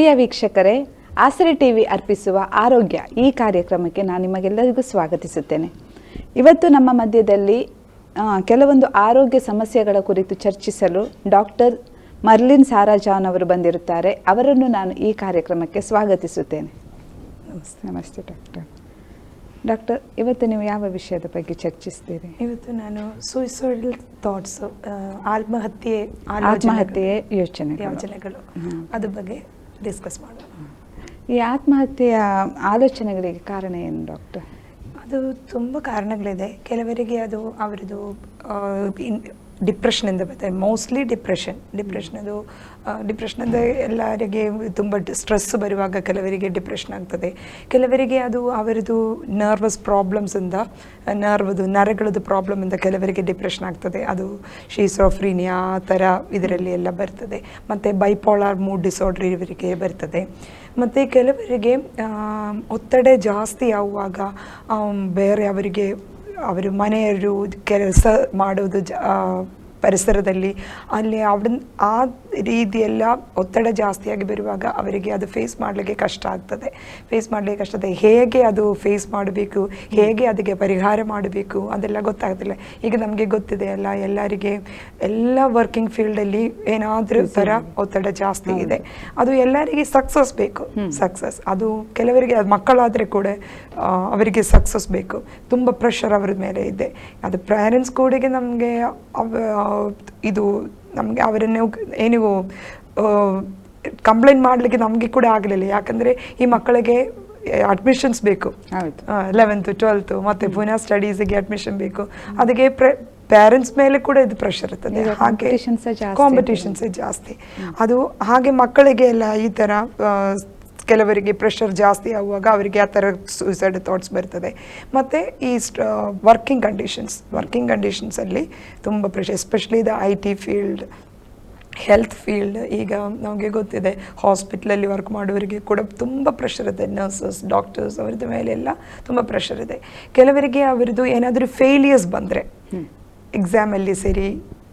ಪ್ರಿಯ ವೀಕ್ಷಕರೇ ಆಸರೆ ಟಿವಿ ಅರ್ಪಿಸುವ ಆರೋಗ್ಯ ಈ ಕಾರ್ಯಕ್ರಮಕ್ಕೆ ನಾನು ನಿಮಗೆಲ್ಲರಿಗೂ ಸ್ವಾಗತಿಸುತ್ತೇನೆ. ಇವತ್ತು ನಮ್ಮ ಮಧ್ಯದಲ್ಲಿ ಕೆಲವೊಂದು ಆರೋಗ್ಯ ಸಮಸ್ಯೆಗಳ ಕುರಿತು ಚರ್ಚಿಸಲು ಡಾಕ್ಟರ್ ಮರ್ಲಿನ್ ಸಾರಾಜಾನ್ ಅವರು ಬಂದಿರುತ್ತಾರೆ. ಅವರನ್ನು ನಾನು ಈ ಕಾರ್ಯಕ್ರಮಕ್ಕೆ ಸ್ವಾಗತಿಸುತ್ತೇನೆ. ನಮಸ್ತೆ ನಮಸ್ತೆ ಡಾಕ್ಟರ್. ಡಾಕ್ಟರ್ ಇವತ್ತು ನೀವು ಯಾವ ವಿಷಯದ ಬಗ್ಗೆ ಚರ್ಚಿಸ್ತೀರಿ? ಇವತ್ತು ನಾನು ಸೂಯಿಸೈಡಲ್ ಥಾಟ್ಸ್ ಆತ್ಮಹತ್ಯೆ ಆತ್ಮಹತ್ಯೆ ಯೋಚನೆ ಯೋಚನೆಗಳು. ಅದ್ರ ಬಗ್ಗೆ ಡಿಸ್ಕಸ್ ಮಾಡೋಣ. ಈ ಆತ್ಮಹತ್ಯೆಯ ಆಲೋಚನೆಗಳಿಗೆ ಕಾರಣ ಏನು ಡಾಕ್ಟರ್ ಅದು ತುಂಬ ಕಾರಣಗಳಿದೆ. ಕೆಲವರಿಗೆ ಅದು ಅವರದು ಡಿಪ್ರೆಷನಿಂದ ಬರ್ತದೆ ಮೋಸ್ಟ್ಲಿ ಡಿಪ್ರೆಷನ್ ಡಿಪ್ರೆಷನ್ ಅದು ಡಿಪ್ರೆಷನ್ ಅಂದರೆ ಎಲ್ಲರಿಗೆ ತುಂಬ ಸ್ಟ್ರೆಸ್ ಬರುವಾಗ ಕೆಲವರಿಗೆ ಡಿಪ್ರೆಷನ್ ಆಗ್ತದೆ. ಕೆಲವರಿಗೆ ಅದು ಅವರದು ನರ್ವಸ್ ಪ್ರಾಬ್ಲಮ್ಸಿಂದ ನರ್ವದು ನರಗಳದ್ದು ಪ್ರಾಬ್ಲಮಿಂದ ಕೆಲವರಿಗೆ ಡಿಪ್ರೆಷನ್ ಆಗ್ತದೆ. ಅದು ಶೀಸೋಫ್ರೀನಿಯಾ ಆ ಥರ ಇದರಲ್ಲಿ ಎಲ್ಲ ಬರ್ತದೆ. ಮತ್ತು ಬೈಪೋಲಾರ್ ಮೂಡ್ ಡಿಸಾರ್ಡ್ರ್ ಇವರಿಗೆ ಬರ್ತದೆ. ಮತ್ತು ಕೆಲವರಿಗೆ ಒತ್ತಡ ಜಾಸ್ತಿ ಆಗುವಾಗ ಬೇರೆ ಅವರಿಗೆ ಅವರು ಮನೆಯವರು ಕೆಲಸ ಮಾಡೋದು ಜ ಆ, ಪರಿಸರದಲ್ಲಿ ಅಲ್ಲಿ ಅವಡ ಆ ರೀತಿಯೆಲ್ಲ ಒತ್ತಡ ಜಾಸ್ತಿಯಾಗಿ ಬರುವಾಗ ಅವರಿಗೆ ಅದು ಫೇಸ್ ಮಾಡಲಿಕ್ಕೆ ಕಷ್ಟ ಆಗ್ತದೆ. ಫೇಸ್ ಮಾಡಲಿಕ್ಕೆ ಕಷ್ಟ ಆಗ್ತದೆ. ಹೇಗೆ ಅದು ಫೇಸ್ ಮಾಡಬೇಕು? ಹೇಗೆ ಅದಕ್ಕೆ ಪರಿಹಾರ ಮಾಡಬೇಕು? ಅದೆಲ್ಲ ಗೊತ್ತಾಗ್ತಿಲ್ಲ. ಈಗ ನಮಗೆ ಗೊತ್ತಿದೆ ಅಲ್ಲ ಎಲ್ಲರಿಗೆ ಎಲ್ಲ ವರ್ಕಿಂಗ್ ಫೀಲ್ಡಲ್ಲಿ ಏನಾದರೂ ಥರ ಒತ್ತಡ ಜಾಸ್ತಿ ಇದೆ. ಅದು ಎಲ್ಲರಿಗೆ ಸಕ್ಸಸ್ ಬೇಕು. ಸಕ್ಸಸ್ ಅದು ಕೆಲವರಿಗೆ ಅದು ಮಕ್ಕಳಾದರೆ ಕೂಡ ಅವರಿಗೆ ಸಕ್ಸಸ್ ಬೇಕು. ತುಂಬ ಪ್ರೆಷರ್ ಅವರ ಮೇಲೆ ಇದೆ. ಅದು ಪೇರೆಂಟ್ಸ್ ಕೂಡಿಗೆ ನಮಗೆ ಇದು ನಮಗೆ ಅವರನ್ನು ಏನು ಕಂಪ್ಲೇಂಟ್ ಮಾಡಲಿಕ್ಕೆ ನಮಗೆ ಕೂಡ ಆಗಲಿಲ್ಲ. ಯಾಕಂದರೆ ಈ ಮಕ್ಕಳಿಗೆ ಅಡ್ಮಿಷನ್ಸ್ ಬೇಕು. ಲೆವೆಂತು ಟ್ವೆಲ್ತು ಮತ್ತು ಪುನಃ ಸ್ಟಡೀಸಿಗೆ ಅಡ್ಮಿಷನ್ ಬೇಕು. ಅದಕ್ಕೆ ಪೇರೆಂಟ್ಸ್ ಮೇಲೆ ಕೂಡ ಇದು ಪ್ರೆಷರ್ ಇರ್ತದೆ. ಹಾಗೆ ಕಾಂಪಿಟೇಷನ್ಸೇ ಜಾಸ್ತಿ ಅದು ಹಾಗೆ ಮಕ್ಕಳಿಗೆ ಎಲ್ಲ ಈ ಥರ ಕೆಲವರಿಗೆ ಪ್ರೆಷರ್ ಜಾಸ್ತಿ ಆಗುವಾಗ ಅವರಿಗೆ ಆ ಥರ ಸೂಸೈಡ್ ಥಾಟ್ಸ್ ಬರ್ತದೆ. ಮತ್ತು ಈ ವರ್ಕಿಂಗ್ ಕಂಡೀಷನ್ಸ್ ವರ್ಕಿಂಗ್ ಕಂಡೀಷನ್ಸಲ್ಲಿ ತುಂಬ pressure especially the I T field health field ಈಗ ನಮಗೆ ಗೊತ್ತಿದೆ ಹಾಸ್ಪಿಟ್ಲಲ್ಲಿ ವರ್ಕ್ ಮಾಡೋರಿಗೆ ಕೂಡ ತುಂಬ ಪ್ರೆಷರ್ ಇದೆ ನರ್ಸಸ್ ಡಾಕ್ಟರ್ಸ್ ಅವ್ರದ್ದು ಮೇಲೆಲ್ಲ ತುಂಬ ಪ್ರೆಷರ್ ಇದೆ. ಕೆಲವರಿಗೆ ಅವರದ್ದು ಏನಾದರೂ ಫೇಲಿಯರ್ಸ್ ಬಂದರೆ ಎಕ್ಸಾಮಲ್ಲಿ ಸರಿ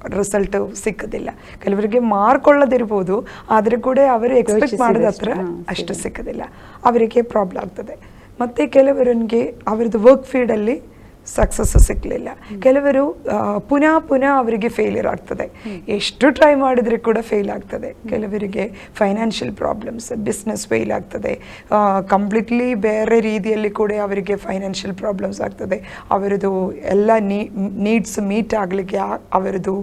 ರಿಸಲ್ಟ್ ಸಿಕ್ಕದಿಲ್ಲ. ಕೆಲವರಿಗೆ ಮಾರ್ಕ್ ಒಳ್ಳದಿರ್ಬೋದು ಆದರೆ ಕೂಡ ಅವರು ಎಕ್ಸ್ಪೆಕ್ಟ್ ಮಾಡಿದ ಹತ್ರ ಅಷ್ಟು ಸಿಕ್ಕದಿಲ್ಲ. ಅವರಿಗೆ ಪ್ರಾಬ್ಲಮ್ ಆಗ್ತದೆ. ಮತ್ತು ಕೆಲವರಿಗೆ ಅವರದ್ದು ವರ್ಕ್ ಫೀಲ್ಡಲ್ಲಿ ಸಕ್ಸಸ್ ಸಿಕ್ಕಲಿಲ್ಲ ಕೆಲವರು ಪುನಃ ಪುನಃ ಅವರಿಗೆ ಫೇಲ್ಯೂರ್ ಆಗ್ತದೆ. ಎಷ್ಟು ಟ್ರೈ ಮಾಡಿದರೆ ಕೂಡ ಫೇಲ್ ಆಗ್ತದೆ. ಕೆಲವರಿಗೆ ಫೈನಾನ್ಷಿಯಲ್ ಪ್ರಾಬ್ಲಮ್ಸ್ ಬಿಸ್ನೆಸ್ ಫೇಲ್ ಆಗ್ತದೆ. ಕಂಪ್ಲೀಟ್ಲಿ ಬೇರೆ ರೀತಿಯಲ್ಲಿ ಕೂಡ ಅವರಿಗೆ ಫೈನಾನ್ಷಿಯಲ್ ಪ್ರಾಬ್ಲಮ್ಸ್ ಆಗ್ತದೆ. ಅವರದು ಎಲ್ಲ ನೀಡ್ಸ್ ಮೀಟ್ ಆಗಲಿಕ್ಕೆ ಅವರದು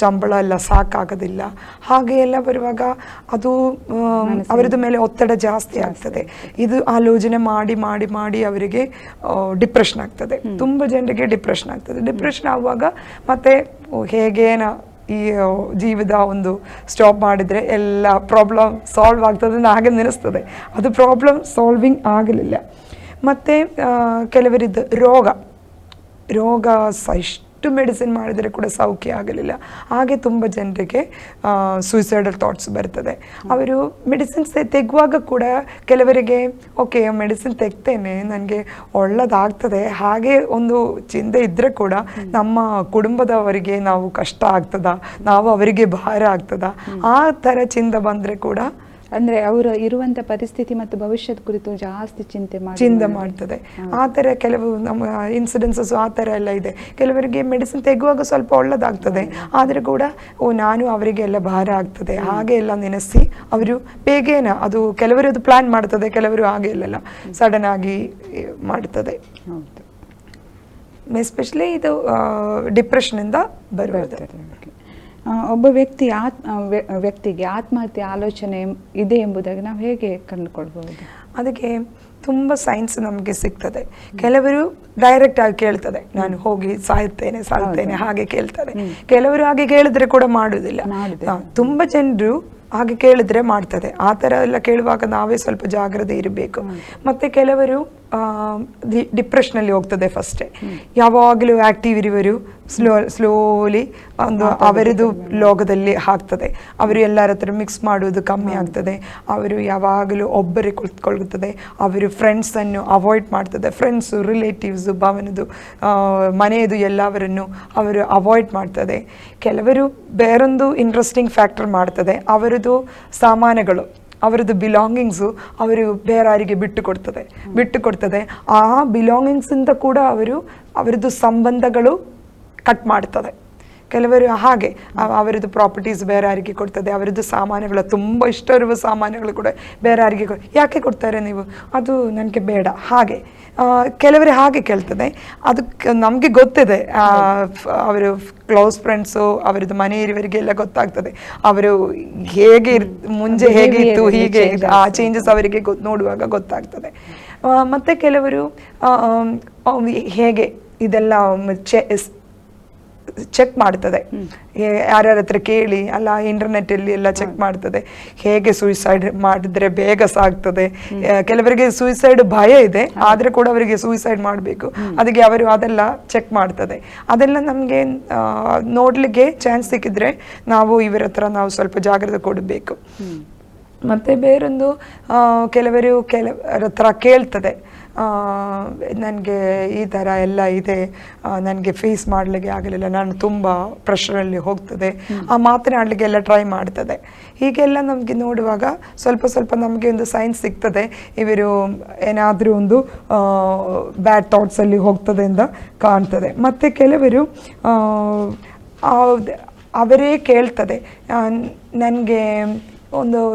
ಸಂಬಳ ಎಲ್ಲ ಸಾಕಾಗೋದಿಲ್ಲ ಹಾಗೆ ಎಲ್ಲ ಬರುವಾಗ ಅದು ಅವರದು ಅವರದ್ದು ಮೇಲೆ ಒತ್ತಡ ಜಾಸ್ತಿ ಆಗ್ತದೆ. ಇದು ಆಲೋಚನೆ ಮಾಡಿ ಮಾಡಿ ಮಾಡಿ ಅವರಿಗೆ ಡಿಪ್ರೆಷನ್ ಆಗ್ತದೆ. ತುಂಬ ಜನರಿಗೆ ಡಿಪ್ರೆಷನ್ ಆಗ್ತದೆ ಡಿಪ್ರೆಷನ್ ಆಗುವಾಗ ಮತ್ತೆ ಓ, ಹೇಗೆ ನಾ- ಈ ಆ, ಜೀವದ ಒಂದು ಸ್ಟಾಪ್ ಮಾಡಿದರೆ ಎಲ್ಲ ಪ್ರಾಬ್ಲಮ್ ಸಾಲ್ವ್ ಆಗ್ತದೆ ಅಂತ ಹಾಗೆ ನೆನೆಸ್ತದೆ ಅದು ಪ್ರಾಬ್ಲಮ್ ಸಾಲ್ವಿಂಗ್ ಆಗಲಿಲ್ಲ ಮತ್ತು ಕೆಲವರಿದ್ದು ರೋಗ ರೋಗ ಸ ಎಷ್ಟು ಮೆಡಿಸಿನ್ ಮಾಡಿದರೆ ಕೂಡ ಸೌಖ್ಯ ಆಗಲಿಲ್ಲ. ಹಾಗೆ ತುಂಬ ಜನರಿಗೆ ಸೂಸೈಡಲ್ ಥಾಟ್ಸ್ ಬರ್ತದೆ. ಅವರು ಮೆಡಿಸಿನ್ಸ್ ತೆಗುವಾಗ ಕೂಡ ಕೆಲವರಿಗೆ ಓಕೆ ಮೆಡಿಸಿನ್ ತೆಗ್ತೇನೆ, ನನಗೆ ಒಳ್ಳೇದಾಗ್ತದೆ. ಹಾಗೆ ಒಂದು ಚಿಂತೆ ಇದ್ದರೆ ಕೂಡ ನಮ್ಮ ಕುಟುಂಬದವರಿಗೆ ನಾವು ಕಷ್ಟ ಆಗ್ತದ, ನಾವು ಅವರಿಗೆ ಭಾರ ಆಗ್ತದ, ಆ ಥರ ಚಿಂತೆ ಬಂದರೆ ಕೂಡ ಅಂದ್ರೆ ಅವರು ಇರುವಂತ ಪರಿಸ್ಥಿತಿ ಮತ್ತು ಭವಿಷ್ಯದ ಕುರಿತು ಜಾಸ್ತಿ ಚಿಂತೆ ಮಾಡಿ ಚಿಂತೆ ಮಾಡ್ತದೆ. ಆತರ ಥರ ಕೆಲವು ನಮ್ಮ ಇನ್ಸಿಡೆನ್ಸಸ್ ಆ ಥರ ಎಲ್ಲ ಇದೆ. ಕೆಲವರಿಗೆ ಮೆಡಿಸಿನ್ ತೆಗುವಾಗ ಸ್ವಲ್ಪ ಒಳ್ಳೇದಾಗ್ತದೆ. ಆದ್ರೆ ಕೂಡ ಓ ನಾನು ಅವರಿಗೆ ಎಲ್ಲ ಭಾರ ಆಗ್ತದೆ. ಹಾಗೆ ಎಲ್ಲ ನೆನೆಸಿ ಅವರು ಬೇಗೇನ ಅದು ಕೆಲವರು ಅದು ಪ್ಲಾನ್ ಮಾಡ್ತದೆ ಕೆಲವರು ಹಾಗೆ ಇಲ್ಲಲ್ಲ ಸಡನ್ ಆಗಿ ಮಾಡ್ತದೆ. ಎಸ್ಪೆಷಲಿ ಇದು ಡಿಪ್ರೆಷನ್ ಇಂದ. ಆ, ಒಬ್ಬ ವ್ಯಕ್ತಿ ಆತ್ ವ್ಯಕ್ತಿಗೆ ಆತ್ಮಹತ್ಯೆ ಆಲೋಚನೆ ಇದೆ ಎಂಬುದಾಗಿ ನಾವು ಹೇಗೆ ಕಂಡುಕೊಳ್ಬಹುದು? ಅದಕ್ಕೆ ತುಂಬ ಸೈನ್ಸ್ ನಮಗೆ ಸಿಗ್ತದೆ. ಕೆಲವರು ಡೈರೆಕ್ಟ್ ಆಗಿ ಕೇಳ್ತದೆ. ನಾನು ಹೋಗಿ ಸಾಯ್ತೇನೆ ಸಾಯ್ತೇನೆ ಹಾಗೆ ಕೇಳ್ತಾರೆ. ಕೆಲವರು ಹಾಗೆ ಕೇಳಿದ್ರೆ ಕೂಡ ಮಾಡುವುದಿಲ್ಲ. ತುಂಬ ಜನರು ಹಾಗೆ ಕೇಳಿದ್ರೆ ಮಾಡ್ತದೆ. ಆ ಥರ ಎಲ್ಲ ಕೇಳುವಾಗ ನಾವೇ ಸ್ವಲ್ಪ ಜಾಗ್ರತೆ ಇರಬೇಕು. ಮತ್ತೆ ಕೆಲವರು ಡಿಪ್ರೆಷನಲ್ಲಿ ಹೋಗ್ತದೆ ಫಸ್ಟೇ. ಯಾವಾಗಲೂ ಆಕ್ಟಿವ್ ಇರುವರು ಸ್ಲೋ ಸ್ಲೋಲಿ ಒಂದು ಅವರದು ಲೋಕದಲ್ಲಿ ಹಾಕ್ತದೆ ಅವರು ಎಲ್ಲರ ಹತ್ರ ಮಿಕ್ಸ್ ಮಾಡುವುದು ಕಮ್ಮಿ ಆಗ್ತದೆ. ಅವರು ಯಾವಾಗಲೂ ಒಬ್ಬರೇ ಕುಳಿತುಕೊಳ್ಳುತ್ತದೆ. ಅವರು ಫ್ರೆಂಡ್ಸನ್ನು ಅವಾಯ್ಡ್ ಮಾಡ್ತದೆ. ಫ್ರೆಂಡ್ಸು ರಿಲೇಟಿವ್ಸು ಭವನದು ಮನೆಯದು ಎಲ್ಲವರನ್ನು ಅವರು ಅವಾಯ್ಡ್ ಮಾಡ್ತದೆ. ಕೆಲವರು ಬೇರೊಂದು ಇಂಟ್ರೆಸ್ಟಿಂಗ್ ಫ್ಯಾಕ್ಟರ್ ಮಾಡ್ತದೆ. ಅವರದು ಸಾಮಾನುಗಳು. ಅವರದ್ದು ಬಿಲಾಂಗಿಂಗ್ಸು ಅವರು ಬೇರಾರಿಗೆ ಬಿಟ್ಟು ಕೊಡ್ತದೆ ಬಿಟ್ಟು ಕೊಡ್ತದೆ ಆ ಬಿಲಾಂಗಿಂಗ್ಸಿಂದ ಕೂಡ ಅವರು ಅವರದ್ದು ಸಂಬಂಧಗಳು ಕಟ್ ಮಾಡ್ತದೆ. ಕೆಲವರು ಹಾಗೆ ಅವ- ಅವರದ್ದು ಪ್ರಾಪರ್ಟೀಸ್ ಬೇರೆ ಯಾರಿಗೆ ಕೊಡ್ತದೆ ಅವರದ್ದು ಸಾಮಾನುಗಳು ತುಂಬ ಇಷ್ಟ ಇರುವ ಸಾಮಾನುಗಳು ಕೂಡ ಬೇರೆ ಯಾರಿಗೆ ಯಾಕೆ ಕೊಡ್ತಾರೆ ನೀವು? ಅದು ನನಗೆ ಬೇಡ. ಹಾಗೆ ಆ, ಕೆಲವರು ಹಾಗೆ ಕೇಳ್ತದೆ. ಅದಕ್ಕೆ ನಮಗೆ ಗೊತ್ತಿದೆ ಅವರು ಕ್ಲೋಸ್ ಫ್ರೆಂಡ್ಸು ಅವರದ್ದು ಮನೆ ಇರುವವರಿಗೆಲ್ಲ ಗೊತ್ತಾಗ್ತದೆ. ಅವರು ಹೇಗೆ ಇರ್- ಮುಂಚೆ ಹೇಗೆ ಇತ್ತು ಹೀಗೆ ಆ ಚೇಂಜಸ್ ಅವರಿಗೆ ಗೊ- ನೋಡುವಾಗ ಗೊತ್ತಾಗ್ತದೆ. ಮತ್ತೆ ಕೆಲವರು ಹೇಗೆ ಇದೆಲ್ಲ ಚೆಕ್ ಮಾಡ್ತದೆ. ಯಾರ್ಯಾರ ಹತ್ರ ಕೇಳಿ ಅಲ್ಲ ಇಂಟರ್ನೆಟ್ ಅಲ್ಲಿ ಎಲ್ಲ ಚೆಕ್ ಮಾಡ್ತದೆ. ಹೇಗೆ ಸೂಯಿಸೈಡ್ ಮಾಡಿದ್ರೆ ಬೇಗ ಸಾಗ್ತದೆ? ಕೆಲವರಿಗೆ ಸೂಯಿಸೈಡ್ ಭಯ ಇದೆ ಆದ್ರೆ ಕೂಡ ಅವರಿಗೆ ಸೂಯಿಸೈಡ್ ಮಾಡಬೇಕು. ಅದಕ್ಕೆ ಅವರು ಅದೆಲ್ಲ ಚೆಕ್ ಮಾಡ್ತದೆ. ಅದೆಲ್ಲ ನಮಗೆ ನೋಡ್ಲಿಕ್ಕೆ ಚಾನ್ಸ್ ಸಿಕ್ಕಿದ್ರೆ ನಾವು ಇವರ ಹತ್ರ ನಾವು ಸ್ವಲ್ಪ ಜಾಗ್ರತೆ ಕೊಡಬೇಕು. ಮತ್ತೆ ಬೇರೊಂದು ಆ, ಕೆಲವರು ಕೆಲವರ ಹತ್ರ ಕೇಳ್ತದೆ. ನನಗೆ ಈ ಥರ ಎಲ್ಲ ಇದೆ ನನಗೆ ಫೇಸ್ ಮಾಡಲಿಕ್ಕೆ ಆಗಲಿಲ್ಲ, ನಾನು ತುಂಬ ಪ್ರೆಷರಲ್ಲಿ ಹೋಗ್ತದೆ. ಆ ಮಾತನಾಡಲಿಕ್ಕೆಲ್ಲ ಟ್ರೈ ಮಾಡ್ತದೆ. ಹೀಗೆಲ್ಲ ನಮಗೆ ನೋಡುವಾಗ ಸ್ವಲ್ಪ ಸ್ವಲ್ಪ ನಮಗೆ ಒಂದು ಸೈನ್ಸ್ ಸಿಗ್ತದೆ. ಇವರು ಏನಾದರೂ ಒಂದು ಬ್ಯಾಡ್ ಥಾಟ್ಸಲ್ಲಿ ಹೋಗ್ತದೆ ಅಂತ ಕಾಣ್ತದೆ. ಮತ್ತು ಕೆಲವರು ಅವರೇ ಕೇಳ್ತದೆ. ನನಗೆ ಒಂದು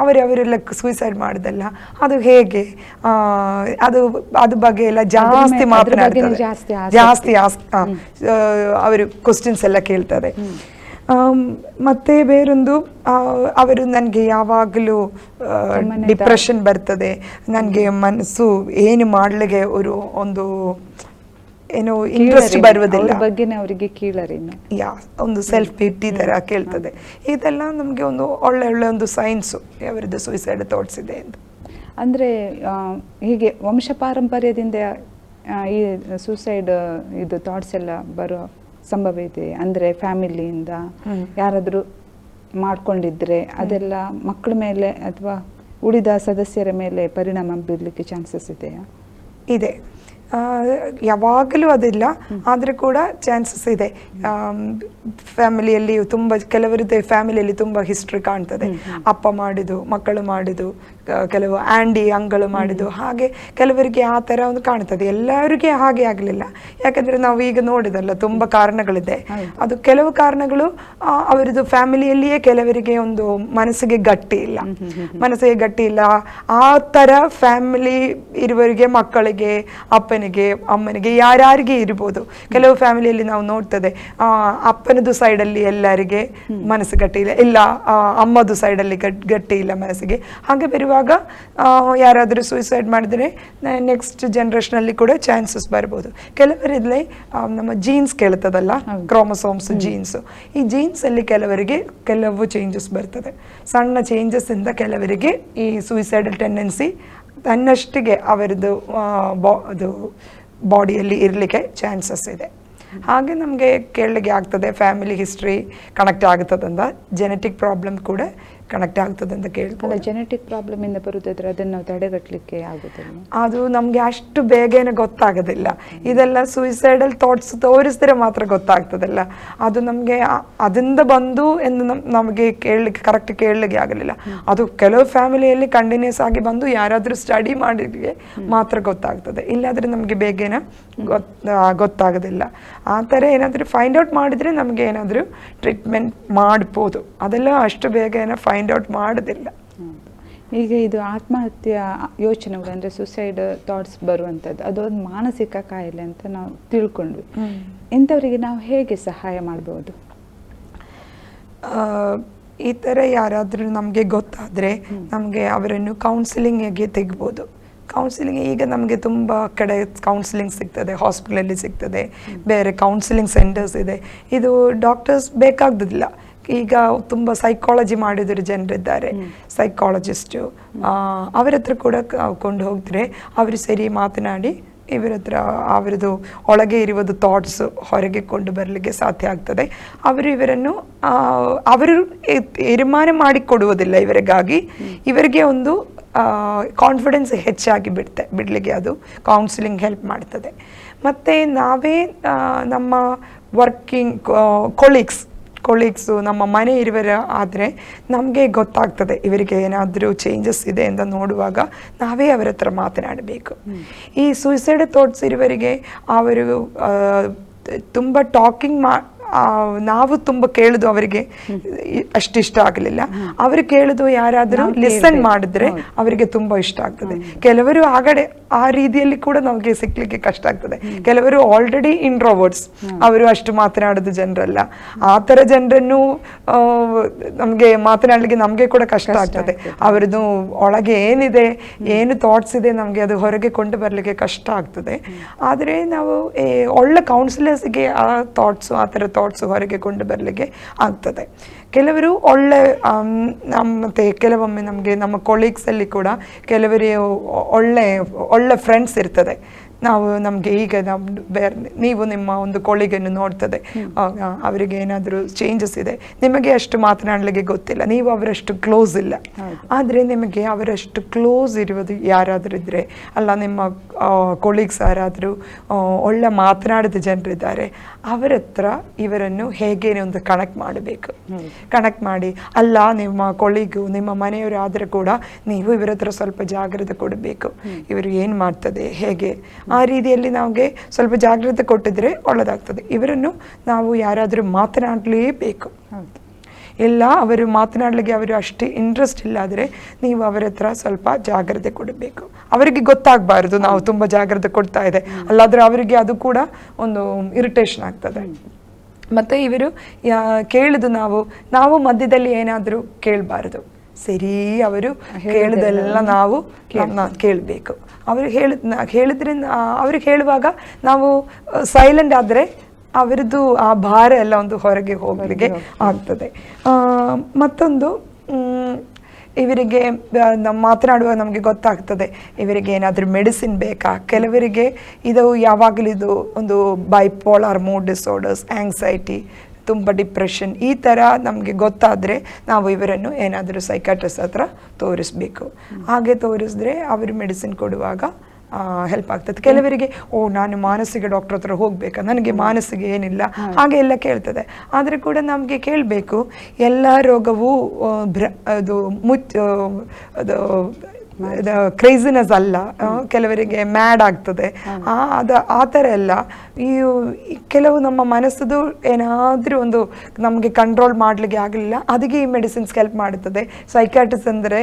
ಅವರವರೆಲ್ಲ ಸೂಸೈಡ್ ಮಾಡಿದಲ್ಲ ಅದು ಹೇಗೆ? ಆ, ಅದು ಅದ್ರ ಬಗ್ಗೆ ಎಲ್ಲ ಜಾಸ್ತಿ ಮೇ- ಅದ್ರ ಬಗ್ಗೆನೇ ಮಾತನಾಡ್ತದೆ ಜಾಸ್ತಿ ಅವರು ಕ್ವಶನ್ಸ್ ಎಲ್ಲ ಕೇಳ್ತಾರೆ. ಮತ್ತೆ ಬೇರೊಂದು ಅವರು ನನಗೆ ಯಾವಾಗಲೂ ಡಿಪ್ರೆಷನ್ ಬರ್ತದೆ. ನನಗೆ ಮನಸ್ಸು ಏನು ಮಾಡ್ಲಿಕ್ಕೆ ಅವರು ಒಂದು ಏನು ಇಂಟ್ರೆಸ್ಟ್. ಬರುವುದಿಲ್ಲ. ಬಗ್ಗೆನೇ ಅವರಿಗೆ ಕೀಳರಿಮೆ ಯಾ ಒಂದು ಸೆಲ್ಫ್ ಪಿಟಿ ಥರ ಕೇಳ್ತದೆ. ಇದೆಲ್ಲ ನಮಗೆ ಒಂದು ಒಳ್ಳೆ ಒಳ್ಳೆ ಒಂದು ಸೈನ್ಸ್ ಅವರದ್ದು ಸುಯಿಸೈಡ್ ಥಾಟ್ಸ್ ಇದೆ ಅಂತ. ಅಂದರೆ ಹೀಗೆ ವಂಶ ಪಾರಂಪರ್ಯದಿಂದ ಈ ಸೂಸೈಡ್ ಇದು ಥಾಟ್ಸ್ ಎಲ್ಲ ಬರೋ ಸಂಭವ ಇದೆ. ಅಂದ್ರೆ ಫ್ಯಾಮಿಲಿಯಿಂದ ಇಂದ ಯಾರಾದರೂ ಮಾಡ್ಕೊಂಡಿದ್ರೆ ಅದೆಲ್ಲ ಮಕ್ಕಳ ಮೇಲೆ ಅಥವಾ ಉಳಿದ ಸದಸ್ಯರ ಮೇಲೆ ಪರಿಣಾಮ ಬೀರಲಿಕ್ಕೆ ಚಾನ್ಸಸ್ ಇದೆಯಾ? ಇದೆ. ಯಾವಾಗಲೂ ಅದಿಲ್ಲ. ಆದರೆ ಕೂಡ ಚಾನ್ಸಸ್ ಇದೆ. ಫ್ಯಾಮಿಲಿಯಲ್ಲಿ ತುಂಬ ಕೆಲವರದ್ದು ಫ್ಯಾಮಿಲಿಯಲ್ಲಿ ತುಂಬ ಹಿಸ್ಟ್ರಿ ಕಾಣ್ತದೆ. ಅಪ್ಪ ಮಾಡಿದ್ದು ಮಕ್ಕಳು ಮಾಡಿದ್ದು ಕ- ಕೆಲವು ಆಂಡಿ ಅಂಗಳು ಮಾಡಿದ್ದು ಹಾಗೆ ಕೆಲವರಿಗೆ ಆ ಥರ ಒಂದು ಕಾಣ್ತದೆ. ಎಲ್ಲರಿಗೆ ಹಾಗೆ ಆಗಲಿಲ್ಲ. ಯಾಕಂದರೆ ನಾವು ಈಗ ನೋಡಿದಲ್ಲ ತುಂಬ ಕಾರಣಗಳಿದೆ. ಅದು ಕೆಲವು ಕಾರಣಗಳು ಅವರದ್ದು ಫ್ಯಾಮಿಲಿಯಲ್ಲಿಯೇ ಕೆಲವರಿಗೆ ಒಂದು ಮನಸ್ಸಿಗೆ ಗಟ್ಟಿ ಇಲ್ಲ. ಮನಸ್ಸಿಗೆ ಗಟ್ಟಿ ಇಲ್ಲ. ಆ ಥರ ಫ್ಯಾಮಿಲಿ ಇರುವವರಿಗೆ ಮಕ್ಕಳಿಗೆ ಅಪ್ಪನಿಗೆ ಅಮ್ಮನಿಗೆ ಯಾರ್ಯಾರಿಗೆ ಇರ್ಬೋದು. ಕೆಲವು ಫ್ಯಾಮಿಲಿಯಲ್ಲಿ ನಾವು ನೋಡ್ತದೆ ಆ, ಅಪ್ಪನದು ಸೈಡಲ್ಲಿ ಎಲ್ಲರಿಗೆ ಮನಸ್ಸು ಗಟ್ಟಿ ಇಲ್ಲ ಇಲ್ಲ ಅಮ್ಮದು ಸೈಡಲ್ಲಿ ಗಟ್ ಗಟ್ಟಿ ಇಲ್ಲ ಮನಸ್ಸಿಗೆ. ಹಾಗೆ ಬರುವಾಗ ಆ, ಯಾರಾದರೂ ಸೂಸೈಡ್ ಮಾಡಿದ್ರೆ ನೆಕ್ಸ್ಟ್ ಜನ್ರೇಷನಲ್ಲಿ ಕೂಡ ಚಾನ್ಸಸ್ ಬರ್ಬೋದು. ಕೆಲವರಲ್ಲಿ ನಮ್ಮ ಜೀನ್ಸ್ ಕೇಳ್ತದಲ್ಲ ಕ್ರೋಮಸೋಮ್ಸ್ ಜೀನ್ಸ್ ಈ ಜೀನ್ಸ್ ಅಲ್ಲಿ ಕೆಲವರಿಗೆ ಕೆಲವು ಚೇಂಜಸ್ ಬರ್ತದೆ. ಸಣ್ಣ ಚೇಂಜಸ್ ಇಂದ ಕೆಲವರಿಗೆ ಈ ಸೂಸೈಡಲ್ ಟೆಂಡೆನ್ಸಿ ತನ್ನಷ್ಟಿಗೆ ಅವರದ್ದು ಬಾ- ಅದು ಬಾಡಿಯಲ್ಲಿ ಇರಲಿಕ್ಕೆ ಚಾನ್ಸಸ್ ಇದೆ. ಹಾಗೆ ನಮಗೆ ಕೇಳಲಿಕ್ಕೆ ಆಗ್ತದೆ ಫ್ಯಾಮಿಲಿ ಹಿಸ್ಟ್ರಿ ಕನೆಕ್ಟ್ ಆಗ್ತದಂದ ಜೆನೆಟಿಕ್ ಪ್ರಾಬ್ಲಮ್ ಕೂಡ ಕನೆಕ್ಟ್ ಆಗ್ತದೆ ಅಂತ ಕೇಳ್ಬೋದು. ಜೆನೆಟಿಕ್ ಪ್ರಾಬ್ಲಮ್ ಇಂದ ಬರುದಾದ್ರೆ ಅದನ್ನ ನಾವು ತಡೆಗಟ್ಟಲಿಕ್ಕೆ ಆಗುದಿಲ್ಲ. ಅದು ನಮಗೆ ಅಷ್ಟು ಬೇಗನೆ ಗೊತ್ತಾಗೋದಿಲ್ಲ. ಇದೆಲ್ಲ ಸೂಯಿಸೈಡಲ್ ಥಾಟ್ಸ್ ತೋರಿಸಿದ್ರೆ ಮಾತ್ರ ಗೊತ್ತಾಗ್ತದಲ್ಲ. ಅದು ನಮಗೆ ಅದರಿಂದ ಬಂದು ಎಂದು ನಮ್- ನಮಗೆ ಕೇಳಲಿಕ್ಕೆ ಕರೆಕ್ಟ್ ಕೇಳಲಿಕ್ಕೆ ಆಗಲಿಲ್ಲ. ಅದು ಕೆಲವು ಫ್ಯಾಮಿಲಿಯಲ್ಲಿ ಕಂಟಿನ್ಯೂಸ್ ಆಗಿ ಬಂದು ಯಾರಾದರೂ ಸ್ಟಡಿ ಮಾಡಿದ್ರೆ ಮಾತ್ರ ಗೊತ್ತಾಗ್ತದೆ. ಇಲ್ಲಾದರೆ ನಮಗೆ ಬೇಗನೆ ಗೊತ್ತಾಗೋದಿಲ್ಲ. ಆ ಥರ ಏನಾದರೂ ಫೈಂಡ್ ಔಟ್ ಮಾಡಿದರೆ ನಮಗೆ ಏನಾದರೂ ಟ್ರೀಟ್ಮೆಂಟ್ ಮಾಡ್ಬೋದು. ಅದೆಲ್ಲ ಅಷ್ಟು ಬೇಗನೆ ಫೈಂಡ್ ಔಟ್ ಮಾಡೋದಿಲ್ಲ. ಈಗ ಇದು ಆತ್ಮಹತ್ಯಾ ಯೋಚನೆಗಳು ಅಂದರೆ ಸುಸೈಡ್ ಥಾಟ್ಸ್ ಬರುವಂಥದ್ದು ಒಂದು ಮಾನಸಿಕ ಕಾಯಿಲೆ ಅಂತ ನಾವು ತಿಳ್ಕೊಂಡ್ವಿ. ಇಂಥವರಿಗೆ ನಾವು ಹೇಗೆ ಸಹಾಯ ಮಾಡ್ಬೋದು? ಈ ಥರ ಯಾರಾದರೂ ನಮಗೆ ಗೊತ್ತಾದರೆ ನಮಗೆ ಅವರನ್ನು ಕೌನ್ಸಿಲಿಂಗಿಗೆ ತೆಗ್ಬೋದು. ಕೌನ್ಸಿಲಿಂಗ್ ಈಗ ನಮಗೆ ತುಂಬ ಕಡೆ ಕೌನ್ಸಿಲಿಂಗ್ ಸಿಗ್ತದೆ ಹಾಸ್ಪಿಟಲಲ್ಲಿ ಸಿಗ್ತದೆ ಬೇರೆ ಕೌನ್ಸಿಲಿಂಗ್ ಸೆಂಟರ್ಸ್ ಇದೆ. ಇದು ಡಾಕ್ಟರ್ಸ್ ಬೇಕಾಗ್ದಿಲ್ಲ. ಈಗ ತುಂಬ ಸೈಕಾಲಜಿ ಮಾಡಿದ್ರು ಜನರಿದ್ದಾರೆ. ಸೈಕಾಲಜಿಸ್ಟು ಅವರ ಹತ್ರ ಕೂಡ ಕೊಂಡು ಹೋಗಿದ್ರೆ ಅವರು ಸರಿ ಮಾತನಾಡಿ ಇವರ ಹತ್ರ ಅವರದು ಒಳಗೆ ಇರುವುದು ಥಾಟ್ಸ್ ಹೊರಗೆ ಕೊಂಡು ಬರಲಿಕ್ಕೆ ಸಾಧ್ಯ ಆಗ್ತದೆ. ಅವರು ಇವರನ್ನು ಅವರು ತೀರ್ಮಾನ ಮಾಡಿಕೊಡುವುದಿಲ್ಲ ಇವರಿಗಾಗಿ. ಇವರಿಗೆ ಒಂದು ಕಾನ್ಫಿಡೆನ್ಸ್ ಹೆಚ್ಚಾಗಿ ಬಿಡ್ತೆ ಬಿಡಲಿಕ್ಕೆ ಅದು ಕೌನ್ಸಿಲಿಂಗ್ ಹೆಲ್ಪ್ ಮಾಡ್ತದೆ. ಮತ್ತು ನಾವೇ ನಮ್ಮ ವರ್ಕಿಂಗ್ ಕೊಲೀಗ್ಸ್ ಕೊಲೀಗ್ಸು ನಮ್ಮ ಮನೆ ಇರುವರ ಆದರೆ ನಮಗೆ ಗೊತ್ತಾಗ್ತದೆ ಇವರಿಗೆ ಏನಾದರೂ ಚೇಂಜಸ್ ಇದೆ ಅಂತ ನೋಡುವಾಗ ನಾವೇ ಅವರ ಹತ್ರ ಮಾತನಾಡಬೇಕು. ಈ ಸೂಸೈಡ್ ಥಾಟ್ಸ್ ಇರುವರಿಗೆ ಅವರು ತುಂಬ ಟಾಕಿಂಗ್ ಮಾ ನಾವು ತುಂಬ ಕೇಳುದು ಅವರಿಗೆ ಅಷ್ಟಿಷ್ಟ ಆಗಲಿಲ್ಲ. ಅವರು ಕೇಳುದು ಯಾರಾದರೂ ಲಿಸನ್ ಮಾಡಿದ್ರೆ ಅವರಿಗೆ ತುಂಬಾ ಇಷ್ಟ ಆಗ್ತದೆ. ಕೆಲವರು ಆಗಡೆ ಆ ರೀತಿಯಲ್ಲಿ ಕೂಡ ನಮಗೆ ಸಿಕ್ಲಿಕ್ಕೆ ಕಷ್ಟ ಆಗ್ತದೆ. ಕೆಲವರು ಆಲ್ರೆಡಿ ಇಂಟ್ರೋವರ್ಡ್ಸ್ ಅವರು ಅಷ್ಟು ಮಾತನಾಡೋದು ಜನರಲ್ಲ. ಆ ಥರ ಜನರನ್ನು ನಮಗೆ ಮಾತನಾಡಲಿಕ್ಕೆ ನಮಗೆ ಕೂಡ ಕಷ್ಟ ಆಗ್ತದೆ. ಅವರದ್ದು ಒಳಗೆ ಏನಿದೆ ಏನು ಥಾಟ್ಸ್ ಇದೆ ನಮಗೆ ಅದು ಹೊರಗೆ ಕೊಂಡು ಬರಲಿಕ್ಕೆ ಕಷ್ಟ ಆಗ್ತದೆ. ಆದರೆ ನಾವು ಒಳ್ಳೆ ಕೌನ್ಸಿಲರ್ಸ್ಗೆ ಆ ಥಾಟ್ಸು ಆ ಥರ ಥಾಟ್ಸು ಹೊರಗೆ ಕೊಂಡು ಬರಲಿಕ್ಕೆ ಆಗ್ತದೆ. ಕೆಲವರು ಒಳ್ಳೆ ಮತ್ತು ಕೆಲವೊಮ್ಮೆ ನಮಗೆ ನಮ್ಮ ಕೊಲೀಗ್ಸಲ್ಲಿ ಕೂಡ ಕೆಲವರಿಗೆ ಒಳ್ಳೆ ಒಳ್ಳೆ ಫ್ರೆಂಡ್ಸ್ ಇರ್ತದೆ. ನಾವು ನಮಗೆ ಈಗ ನಮ್ಮ ಬೇರೆ ನೀವು ನಿಮ್ಮ ಒಂದು ಕೊಳಿಗೆಯನ್ನು ನೋಡ್ತದೆ. ಅವರಿಗೆ ಏನಾದರೂ ಚೇಂಜಸ್ ಇದೆ. ನಿಮಗೆ ಅಷ್ಟು ಮಾತನಾಡಲಿಕ್ಕೆ ಗೊತ್ತಿಲ್ಲ. ನೀವು ಅವರಷ್ಟು ಕ್ಲೋಸ್ ಇಲ್ಲ. ಆದರೆ ನಿಮಗೆ ಅವರಷ್ಟು ಕ್ಲೋಸ್ ಇರುವುದು ಯಾರಾದರೂ ಇದ್ದರೆ ಅಲ್ಲ ನಿಮ್ಮ ಕೊಲೀಗ್ಸ್ ಯಾರಾದರೂ ಒಳ್ಳೆ ಮಾತನಾಡಿದ ಜನರಿದ್ದಾರೆ ಅವರ ಹತ್ರ ಇವರನ್ನು ಹೇಗೆ ಒಂದು ಕನೆಕ್ಟ್ ಮಾಡಬೇಕು. ಕನೆಕ್ಟ್ ಮಾಡಿ ಅಲ್ಲ ನಿಮ್ಮ ಕೊಳಿಗು ನಿಮ್ಮ ಮನೆಯವರು ಆದರೂ ಕೂಡ ನೀವು ಇವರ ಹತ್ರ ಸ್ವಲ್ಪ ಜಾಗ್ರತೆ ಕೊಡಬೇಕು. ಇವರು ಏನು ಮಾಡ್ತದೆ ಹೇಗೆ? ಆ ರೀತಿಯಲ್ಲಿ ನಮಗೆ ಸ್ವಲ್ಪ ಜಾಗ್ರತೆ ಕೊಟ್ಟಿದ್ರೆ ಒಳ್ಳೆದಾಗ್ತದೆ. ಇವರನ್ನು ನಾವು ಯಾರಾದರೂ ಮಾತನಾಡಲೇಬೇಕು. ಇಲ್ಲ ಅವರು ಮಾತನಾಡಲಿಕ್ಕೆ ಅವರು ಅಷ್ಟು ಇಂಟ್ರೆಸ್ಟ್ ಇಲ್ಲ ಆದರೆ ನೀವು ಅವರ ಹತ್ರ ಸ್ವಲ್ಪ ಜಾಗ್ರತೆ ಕೊಡಬೇಕು. ಅವರಿಗೆ ಗೊತ್ತಾಗಬಾರ್ದು ನಾವು ತುಂಬ ಜಾಗ್ರತೆ ಕೊಡ್ತಾ ಇದೆ. ಅಲ್ಲಾದ್ರೆ ಅವರಿಗೆ ಅದು ಕೂಡ ಒಂದು ಇರಿಟೇಷನ್ ಆಗ್ತದೆ. ಮತ್ತೆ ಇವರು ಕೇಳಿದು ನಾವು ನಾವು ಮಧ್ಯದಲ್ಲಿ ಏನಾದರೂ ಕೇಳಬಾರದು. ಸರಿ ಅವರು ಕೇಳಿದೆಲ್ಲ ನಾವು ಕೇಳಬೇಕು. ಅವರು ಹೇಳಿದ ಹೇಳಿದ್ರಿಂದ ಅವ್ರಿಗೆ ಹೇಳುವಾಗ ನಾವು ಸೈಲೆಂಟ್ ಆದರೆ ಅವರದ್ದು ಆ ಭಾರ ಎಲ್ಲ ಒಂದು ಹೊರಗೆ ಹೋಗಲಿಕ್ಕೆ ಆಗ್ತದೆ. ಮತ್ತೊಂದು ಇವರಿಗೆ ನಮ್ಮ ಮಾತನಾಡುವಾಗ ನಮಗೆ ಗೊತ್ತಾಗ್ತದೆ ಇವರಿಗೆ ಏನಾದರೂ ಮೆಡಿಸಿನ್ ಬೇಕಾ? ಕೆಲವರಿಗೆ ಇದು ಯಾವಾಗಲೂ ಇದು ಒಂದು ಬೈಪೋಲಾರ್ ಮೂಡ್ ಡಿಸಾರ್ಡರ್ಸ್ ಆಂಗ್ಸೈಟಿ ತುಂಬ ಡಿಪ್ರೆಷನ್ ಈ ಥರ ನಮಗೆ ಗೊತ್ತಾದರೆ ನಾವು ಇವರನ್ನು ಏನಾದರೂ ಸೈಕಾಟ್ರಿಸ್ಟ್ ಹತ್ರ ತೋರಿಸ್ಬೇಕು. ಹಾಗೆ ತೋರಿಸಿದ್ರೆ ಅವರು ಮೆಡಿಸಿನ್ ಕೊಡುವಾಗ ಹೆಲ್ಪ್ ಆಗ್ತದೆ. ಕೆಲವರಿಗೆ ಓ ನಾನು ಮಾನಸಿಕ ಡಾಕ್ಟರ್ ಹತ್ರ ಹೋಗ್ಬೇಕಾ? ನನಗೆ ಮಾನಸಿಕ ಏನಿಲ್ಲ. ಹಾಗೆ ಎಲ್ಲ ಕೇಳ್ತದೆ. ಆದರೆ ಕೂಡ ನಮಗೆ ಕೇಳಬೇಕು ಎಲ್ಲ ರೋಗವು ಭ್ರ ಅದು ಮುಚ್ ಆ, ಅದು ಕ್ರೇಜಿನೆಸ್ ಅಲ್ಲ. ಕೆಲವರಿಗೆ ಮ್ಯಾಡ್ ಆಗ್ತದೆ. ಆ, ಅದು ಆ ಥರ ಎಲ್ಲ ಈ ಕೆಲವು ನಮ್ಮ ಮನಸ್ಸದು ಏನಾದರೂ ಒಂದು ನಮಗೆ ಕಂಟ್ರೋಲ್ ಮಾಡಲಿಕ್ಕೆ ಆಗಲಿಲ್ಲ ಅದಕ್ಕೆ ಈ ಮೆಡಿಸಿನ್ಸ್ ಹೆಲ್ಪ್ ಮಾಡುತ್ತದೆ. ಸೈಕ್ಯಾಟಿಸ್ ಅಂದರೆ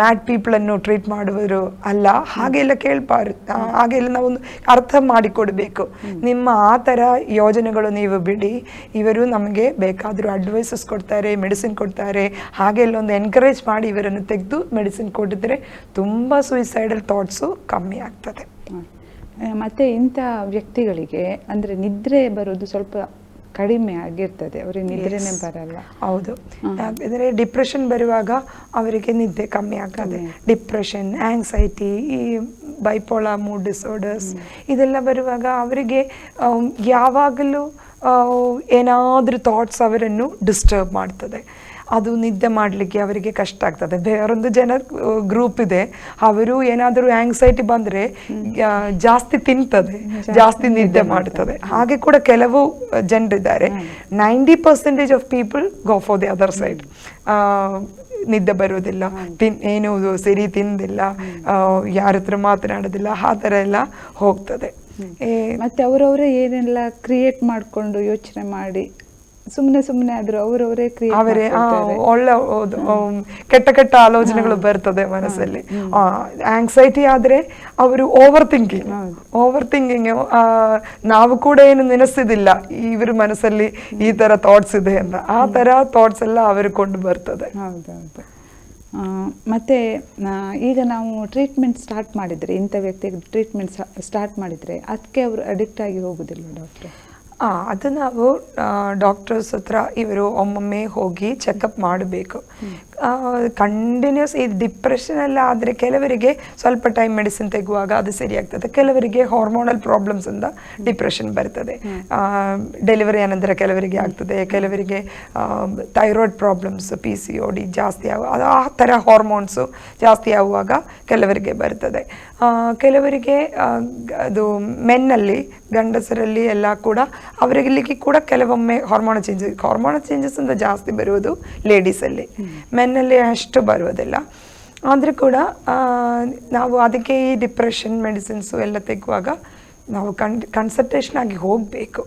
ಮ್ಯಾಡ್ ಪೀಪಳನ್ನು ಟ್ರೀಟ್ ಮಾಡುವರು ಅಲ್ಲ. ಹಾಗೆಲ್ಲ ಕೇಳಬಾರ್ದು. ಹಾಗೆಲ್ಲ ನಾವು ಒಂದು ಅರ್ಥ ಮಾಡಿಕೊಡಬೇಕು. ನಿಮ್ಮ ಆ ಥರ ಯೋಜನೆಗಳು ನೀವು ಬಿಡಿ. ಇವರು ನಮಗೆ ಬೇಕಾದರೂ ಅಡ್ವೈಸಸ್ ಕೊಡ್ತಾರೆ ಮೆಡಿಸಿನ್ ಕೊಡ್ತಾರೆ. ಹಾಗೆಲ್ಲ ಒಂದು ಎನ್ಕರೇಜ್ ಮಾಡಿ ಇವರನ್ನು ತೆಗೆದು ಮೆಡಿಸಿನ್ ಕೊಟ್ಟಿದ್ರೆ ತುಂಬ ಸುಯಿಸೈಡಲ್ ಥಾಟ್ಸು ಕಮ್ಮಿ ಆಗ್ತದೆ. ಮತ್ತೆ ಇಂಥ ವ್ಯಕ್ತಿಗಳಿಗೆ ಅಂದ್ರೆ ನಿದ್ರೆ ಬರೋದು ಸ್ವಲ್ಪ ಕಡಿಮೆ ಆಗಿರ್ತದೆ. ಅವರಿಗೆ ನಿದ್ರೆನೇ ಬರಲ್ಲ. ಹೌದು. ಯಾಕಂದರೆ ಡಿಪ್ರೆಷನ್ ಬರುವಾಗ ಅವರಿಗೆ ನಿದ್ದೆ ಕಮ್ಮಿ ಆಗ್ತದೆ. ಡಿಪ್ರೆಷನ್ ಆಂಗ್ಸೈಟಿ ಈ ಬೈಪೋಲಾ ಮೂಡ್ ಡಿಸಾರ್ಡರ್ಸ್ ಇದೆಲ್ಲ ಬರುವಾಗ ಅವರಿಗೆ ಯಾವಾಗಲೂ ಏನಾದರೂ ಥಾಟ್ಸ್ ಅವರನ್ನು ಡಿಸ್ಟರ್ಬ್ ಮಾಡ್ತದೆ. ಅದು ನಿದ್ದೆ ಮಾಡಲಿಕ್ಕೆ ಅವರಿಗೆ ಕಷ್ಟ ಆಗ್ತದೆ. ಬೇರೊಂದು ಜನ ಗ್ರೂಪ್ ಇದೆ. ಅವರು ಏನಾದರೂ ಆಂಗ್ಸೈಟಿ ಬಂದರೆ ಜಾಸ್ತಿ ತಿಂತದೆ ಜಾಸ್ತಿ ನಿದ್ದೆ ಮಾಡ್ತದೆ. ಹಾಗೆ ಕೂಡ ಕೆಲವು ಜನರಿದ್ದಾರೆ. Ninety percentage of people go for the other side ನಿದ್ದೆ ಬರೋದಿಲ್ಲ ತಿನ್ ಏನು ಸರಿ ತಿಂದಿಲ್ಲ ಯಾರ ಹತ್ರ ಮಾತನಾಡೋದಿಲ್ಲ ಆ ಥರ ಎಲ್ಲ ಹೋಗ್ತದೆ. ಮತ್ತೆ ಅವರವರೇ ಏನೆಲ್ಲ ಕ್ರಿಯೇಟ್ ಮಾಡಿಕೊಂಡು ಯೋಚನೆ ಮಾಡಿ ಸುಮ್ಮನೆ ಸುಮ್ಮನೆ ಆದ್ರು ಅವರವರೇ ಅವರೇ ಒಳ್ಳೆ ಕೆಟ್ಟ ಕೆಟ್ಟ ಆಲೋಚನೆಗಳು ಬರ್ತದೆ ಮನಸ್ಸಲ್ಲಿ. ಆಂಗ್ಸೈಟಿ ಆದ್ರೆ ಅವರು ಓವರ್ ಥಿಂಕಿಂಗ್ ಓವರ್ ಥಿಂಕಿಂಗ್ ನಾವು ಕೂಡ ಏನು ನೆನೆಸಿದಿಲ್ಲ ಇವ್ರ ಮನಸ್ಸಲ್ಲಿ ಈ ತರ ಥಾಟ್ಸ್ ಇದೆ ಅಂತ. ಆ ತರ ಥಾಟ್ಸ್ ಎಲ್ಲ ಅವರು ಕೊಂಡು ಬರ್ತದೆ. ಹೌದೌದು. ಆ, ಮತ್ತೆ ಈಗ ನಾವು ಟ್ರೀಟ್ಮೆಂಟ್ ಸ್ಟಾರ್ಟ್ ಮಾಡಿದ್ರೆ ಇಂಥ ವ್ಯಕ್ತಿಗೆ ಟ್ರೀಟ್ಮೆಂಟ್ ಸ್ಟಾರ್ಟ್ ಮಾಡಿದ್ರೆ ಅದಕ್ಕೆ ಅವರು ಅಡಿಕ್ಟ್ ಆಗಿ ಹೋಗೋದಿಲ್ಲ ಡಾಕ್ಟರ್ ಆ, ಅದು ನಾವು ಡಾಕ್ಟರ್ಸ್ ಹತ್ರ ಇವರು ಒಮ್ಮೊಮ್ಮೆ ಹೋಗಿ ಚೆಕಪ್ ಮಾಡಬೇಕು. ಕಂಟಿನ್ಯೂಸ್ ಈ ಡಿಪ್ರೆಷನ್ ಎಲ್ಲ ಆದರೆ ಕೆಲವರಿಗೆ ಸ್ವಲ್ಪ ಟೈಮ್ ಮೆಡಿಸಿನ್ ತೆಗುವಾಗ ಅದು ಸರಿಯಾಗ್ತದೆ ಕೆಲವರಿಗೆ ಹಾರ್ಮೋನಲ್ ಪ್ರಾಬ್ಲಮ್ಸ್ ಇಂದ ಡಿಪ್ರೆಷನ್ ಬರ್ತದೆ. ಡೆಲಿವರಿ ಅನಂತರ ಕೆಲವರಿಗೆ ಆಗ್ತದೆ. ಕೆಲವರಿಗೆ thyroid problems P C O D ಜಾಸ್ತಿ ಆಗುವ ಆ ಥರ ಹಾರ್ಮೋನ್ಸು ಜಾಸ್ತಿ ಆಗುವಾಗ ಕೆಲವರಿಗೆ ಬರ್ತದೆ. ಕೆಲವರಿಗೆ ಅದು ಮೆನ್ನಲ್ಲಿ ಗಂಡಸರಲ್ಲಿ ಎಲ್ಲ ಕೂಡ ಅವರಿಗೆ ಕೂಡ ಕೆಲವೊಮ್ಮೆ ಹಾರ್ಮೋನ್ ಚೇಂಜಸ್ ಹಾರ್ಮೋನ್ ಚೇಂಜಸ್ ಅಂತ ಜಾಸ್ತಿ ಬರುವುದು ಲೇಡೀಸಲ್ಲಿ ಮೆನ್ನಲ್ಲಿ ಅಷ್ಟು ಬರುವುದಿಲ್ಲ. ಆದರೂ ಕೂಡ ನಾವು ಅದಕ್ಕೆ ಈ ಡಿಪ್ರೆಷನ್ ಮೆಡಿಸಿನ್ಸು ಎಲ್ಲ ತೆಗುವಾಗ ನಾವು ಕನ್ ಕನ್ಸಲ್ಟೇಷನ್ ಆಗಿ ಹೋಗಬೇಕು.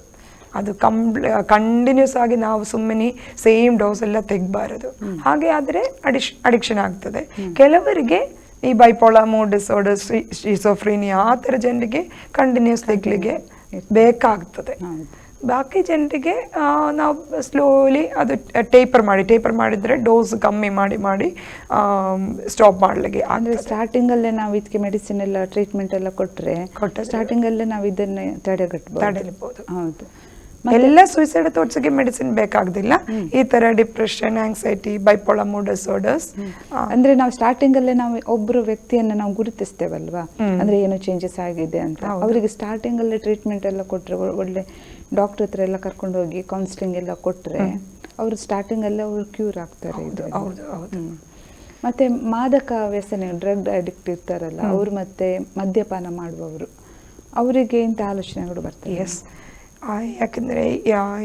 ಅದು ಕಂಪ್ಲ ಕಂಟಿನ್ಯೂಸ್ ಆಗಿ ನಾವು ಸುಮ್ಮನೆ ಸೇಮ್ ಡೋಸ್ ಎಲ್ಲ ತೆಗಬಾರದು. ಹಾಗೆ ಆದರೆ ಅಡಿಶ್ ಅಡಿಕ್ಷನ್ ಆಗ್ತದೆ. ಕೆಲವರಿಗೆ ಈ ಬೈಪೋಳ ಮೂಡ್ ಡಿಸಾರ್ಡರ್ ಶಿಸೋಫ್ರೀನಿಯಾ ಆ ಥರ ಜನರಿಗೆ ಕಂಟಿನ್ಯೂಸ್ ತೆಗ್ಲಿಗೆ ಬೇಕಾಗ್ತದೆ. ಬಾಕಿ ಜನರಿಗೆ ನಾವು ಸ್ಲೋಲಿ ಅದು ಟೇಪರ್ ಮಾಡಿ ಟೇಪರ್ ಮಾಡಿದರೆ ಡೋಸ್ ಕಮ್ಮಿ ಮಾಡಿ ಮಾಡಿ ಸ್ಟಾಪ್ ಮಾಡಲಿಕ್ಕೆ ಅಂದರೆ ಸ್ಟಾರ್ಟಿಂಗಲ್ಲೇ ನಾವು ಇದಕ್ಕೆ ಮೆಡಿಸಿನ್ ಎಲ್ಲ ಟ್ರೀಟ್ಮೆಂಟ್ ಎಲ್ಲ ಕೊಟ್ಟರೆ ಕೊಟ್ಟರೆ ಸ್ಟಾರ್ಟಿಂಗಲ್ಲೇ ನಾವು ಇದನ್ನೇ ತಡೆಗಟ್ಟಬಹುದು ತಡೆಯಬಹುದು. ಹೌದು. ಎಲ್ಲ ಸುಯಿಸೈಡ್ ಥಾಟ್ಸ್ಗೆ ಮೆಡಿಸಿನ್ ಬೇಕಾಗ್ದಿಲ್ಲ. ಈ ತರ depression anxiety bipolar mood disorders ಅಂದ್ರೆ ನಾವು ಸ್ಟಾರ್ಟಿಂಗ್ ಅಲ್ಲೇ ನಾವು ಒಬ್ಬರು ವ್ಯಕ್ತಿಯನ್ನ ನಾವು ಗುರುತಿಸ್ತೇವಲ್ವಾ? ಅಂದ್ರೆ ಏನು ಚೇಂಜಸ್ ಆಗಿದೆ ಅಂತ. ಅವರಿಗೆ ಸ್ಟಾರ್ಟಿಂಗ್ ಅಲ್ಲೇ ಟ್ರೀಟ್ಮೆಂಟ್ ಎಲ್ಲ ಕೊಟ್ರೆ ಒಳ್ಳೆ ಡಾಕ್ಟರ್ ಹತ್ರ ಎಲ್ಲ ಕರ್ಕೊಂಡು ಹೋಗಿ ಕೌನ್ಸಿಲಿಂಗ್ ಎಲ್ಲ ಕೊಟ್ರೆ ಅವರು ಸ್ಟಾರ್ಟಿಂಗ್ ಅಲ್ಲೇ ಅವರು ಕ್ಯೂರ್ ಆಗ್ತಾರೆ ಇದು ಮತ್ತೆ ಮಾದಕ ವ್ಯಸನೆ ಡ್ರಗ್ ಅಡಿಕ್ಟ್ ಇರ್ತಾರಲ್ಲ ಅವರು ಮತ್ತೆ ಮದ್ಯಪಾನ ಮಾಡುವವರು. ಅವರಿಗೆ ಇಂಥ ಆಲೋಚನೆಗಳು ಬರ್ತವೆ. ಎಸ್ ಯಾಕಂದರೆ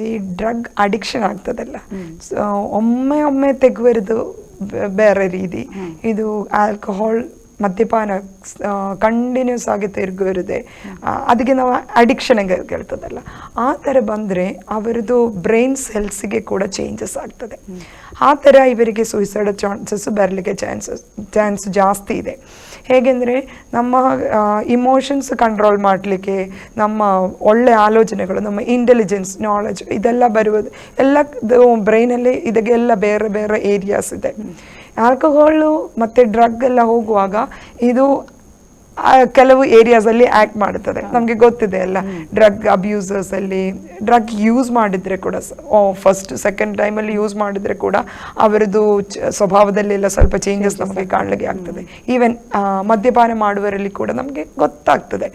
ಈ ಡ್ರಗ್ ಅಡಿಕ್ಷನ್ ಆಗ್ತದಲ್ಲ ಸೊ ಒಮ್ಮೆ ಒಮ್ಮೆ ತೆಗುವರಿದು ಬೆ- ಬೇರೆ ರೀತಿ ಇದು ಆಲ್ಕೋಹಾಲ್ ಮದ್ಯಪಾನ ಕಂಟಿನ್ಯೂಸ್ ಆಗಿ ಇರುತ್ತೆ. ಅದಕ್ಕೆ ನಾವು ಅಡಿಕ್ಷನ್ ಕೇಳ್ತದಲ್ಲ. ಆ ಥರ ಬಂದರೆ ಅವರದು ಬ್ರೈನ್ ಹೆಲ್ತ್ಸಿಗೆ ಕೂಡ ಚೇಂಜಸ್ ಆಗ್ತದೆ. ಆ ಥರ ಇವರಿಗೆ ಸುಯಿಸೈಡ್ ಚಾನ್ಸಸ್ ಬರಲಿಕ್ಕೆ ಚಾನ್ಸಸ್ ಚಾನ್ಸ್ ಜಾಸ್ತಿ ಇದೆ. ಹೇಗೆಂದರೆ ನಮ್ಮ ಇಮೋಷನ್ಸ್ ಕಂಟ್ರೋಲ್ ಮಾಡಲಿಕ್ಕೆ ನಮ್ಮ ಒಳ್ಳೆ ಆಲೋಚನೆಗಳು, ನಮ್ಮ ಇಂಟೆಲಿಜೆನ್ಸ್ ನಾಲೆಜ್ ಇದೆಲ್ಲ ಬರುವುದು ಎಲ್ಲ ಬ್ರೈನಲ್ಲಿ ಇದಕ್ಕೆಲ್ಲ ಬೇರೆ ಬೇರೆ ಏರಿಯಾಸ್ ಇದೆ. ಆಲ್ಕೋಹಾಲು ಮತ್ತು ಡ್ರಗ್ ಎಲ್ಲ ಹೋಗುವಾಗ ಇದು ಕೆಲವು ಏರಿಯಾಸಲ್ಲಿ ಆ್ಯಕ್ಟ್ ಮಾಡುತ್ತದೆ. ನಮಗೆ ಗೊತ್ತಿದೆ ಅಲ್ಲ. ಡ್ರಗ್ ಅಬ್ಯೂಸರ್ಸ್ ಅಲ್ಲಿ ಡ್ರಗ್ ಯೂಸ್ ಮಾಡಿದ್ರೆ ಕೂಡ ಫಸ್ಟ್ ಸೆಕೆಂಡ್ ಟೈಮಲ್ಲಿ ಯೂಸ್ ಮಾಡಿದ್ರೆ ಕೂಡ ಅವರದ್ದು ಚ- ಸ್ವಭಾವದಲ್ಲಿ ಎಲ್ಲ ಸ್ವಲ್ಪ ಚೇಂಜಸ್ ನಮಗೆ ಕಾಣಲಿಕ್ಕೆ ಆಗ್ತದೆ. ಈವನ್ ಮದ್ಯಪಾನ ಮಾಡುವರಲ್ಲಿ ಕೂಡ ನಮಗೆ ಗೊತ್ತಾಗ್ತದೆ.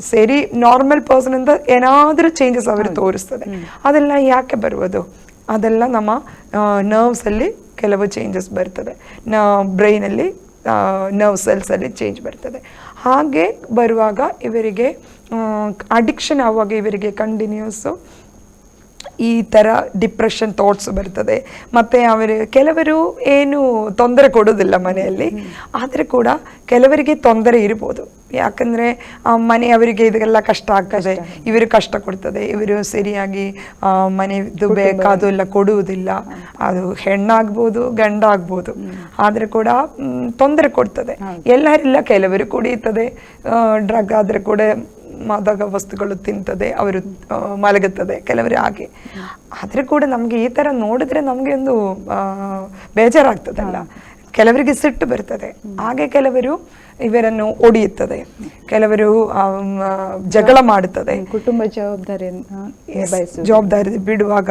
ಸರಿ ನಾರ್ಮಲ್ ಪರ್ಸನ್ ಅಂತ ಏನಾದರೂ ಚೇಂಜಸ್ ಅವರು ತೋರಿಸ್ತದೆ. ಅದೆಲ್ಲ ಯಾಕೆ ಬರುವುದು? ಅದೆಲ್ಲ ನಮ್ಮ ನರ್ವ್ಸಲ್ಲಿ ಕೆಲವು ಚೇಂಜಸ್ ಬರ್ತದೆ. ನ ಬ್ರೈನಲ್ಲಿ ನರ್ವ್ ಸೆಲ್ಸಲ್ಲಿ ಚೇಂಜ್ ಬರ್ತದೆ. ಹಾಗೆ ಬರುವಾಗ ಇವರಿಗೆ ಅಡಿಕ್ಷನ್ ಆಗುವಾಗ ಇವರಿಗೆ ಕಂಟಿನ್ಯೂಸು ಈ ಥರ ಡಿಪ್ರೆಷನ್ ಥಾಟ್ಸ್ ಬರ್ತದೆ. ಮತ್ತು ಅವರು ಕೆಲವರು ಏನು ತೊಂದರೆ ಕೊಡೋದಿಲ್ಲ ಮನೆಯಲ್ಲಿ ಆದರೆ ಕೂಡ ಕೆಲವರಿಗೆ ತೊಂದರೆ ಇರ್ಬೋದು. ಯಾಕಂದರೆ ಮನೆಯವರಿಗೆ ಇದೆಲ್ಲ ಕಷ್ಟ ಆಗ್ತದೆ. ಇವರು ಕಷ್ಟ ಕೊಡ್ತದೆ. ಇವರು ಸರಿಯಾಗಿ ಮನೆದು ಬೇಕಾದು ಎಲ್ಲ ಕೊಡುವುದಿಲ್ಲ. ಅದು ಹೆಣ್ಣಾಗ್ಬೋದು ಗಂಡಾಗ್ಬೋದು. ಆದರೆ ಕೂಡ ತೊಂದರೆ ಕೊಡ್ತದೆ. ಎಲ್ಲರಿಲ್ಲ ಕೆಲವರು ಕುಡಿಯುತ್ತದೆ. ಡ್ರಗ್ ಆದರೆ ಕೂಡ ಮಾದಕ ವಸ್ತುಗಳು ತಿಂತದೆ ಅವರು ಮಲಗುತ್ತದೆ ಕೆಲವರು ಹಾಗೆ. ಆದರೆ ಕೂಡ ನಮಗೆ ಈ ತರ ನೋಡಿದ್ರೆ ನಮಗೆ ಒಂದು ಬೇಜಾರಾಗ್ತದಲ್ಲ. ಕೆಲವರಿಗೆ ಸಿಟ್ಟು ಬರ್ತದೆ. ಹಾಗೆ ಕೆಲವರು ಇವರನ್ನು ಒಡೆಯುತ್ತದೆ. ಕೆಲವರು ಜಗಳ ಮಾಡುತ್ತದೆ. ಕುಟುಂಬ ಜವಾಬ್ದಾರಿಯನ್ನು ಜವಾಬ್ದಾರಿ ಬಿಡುವಾಗ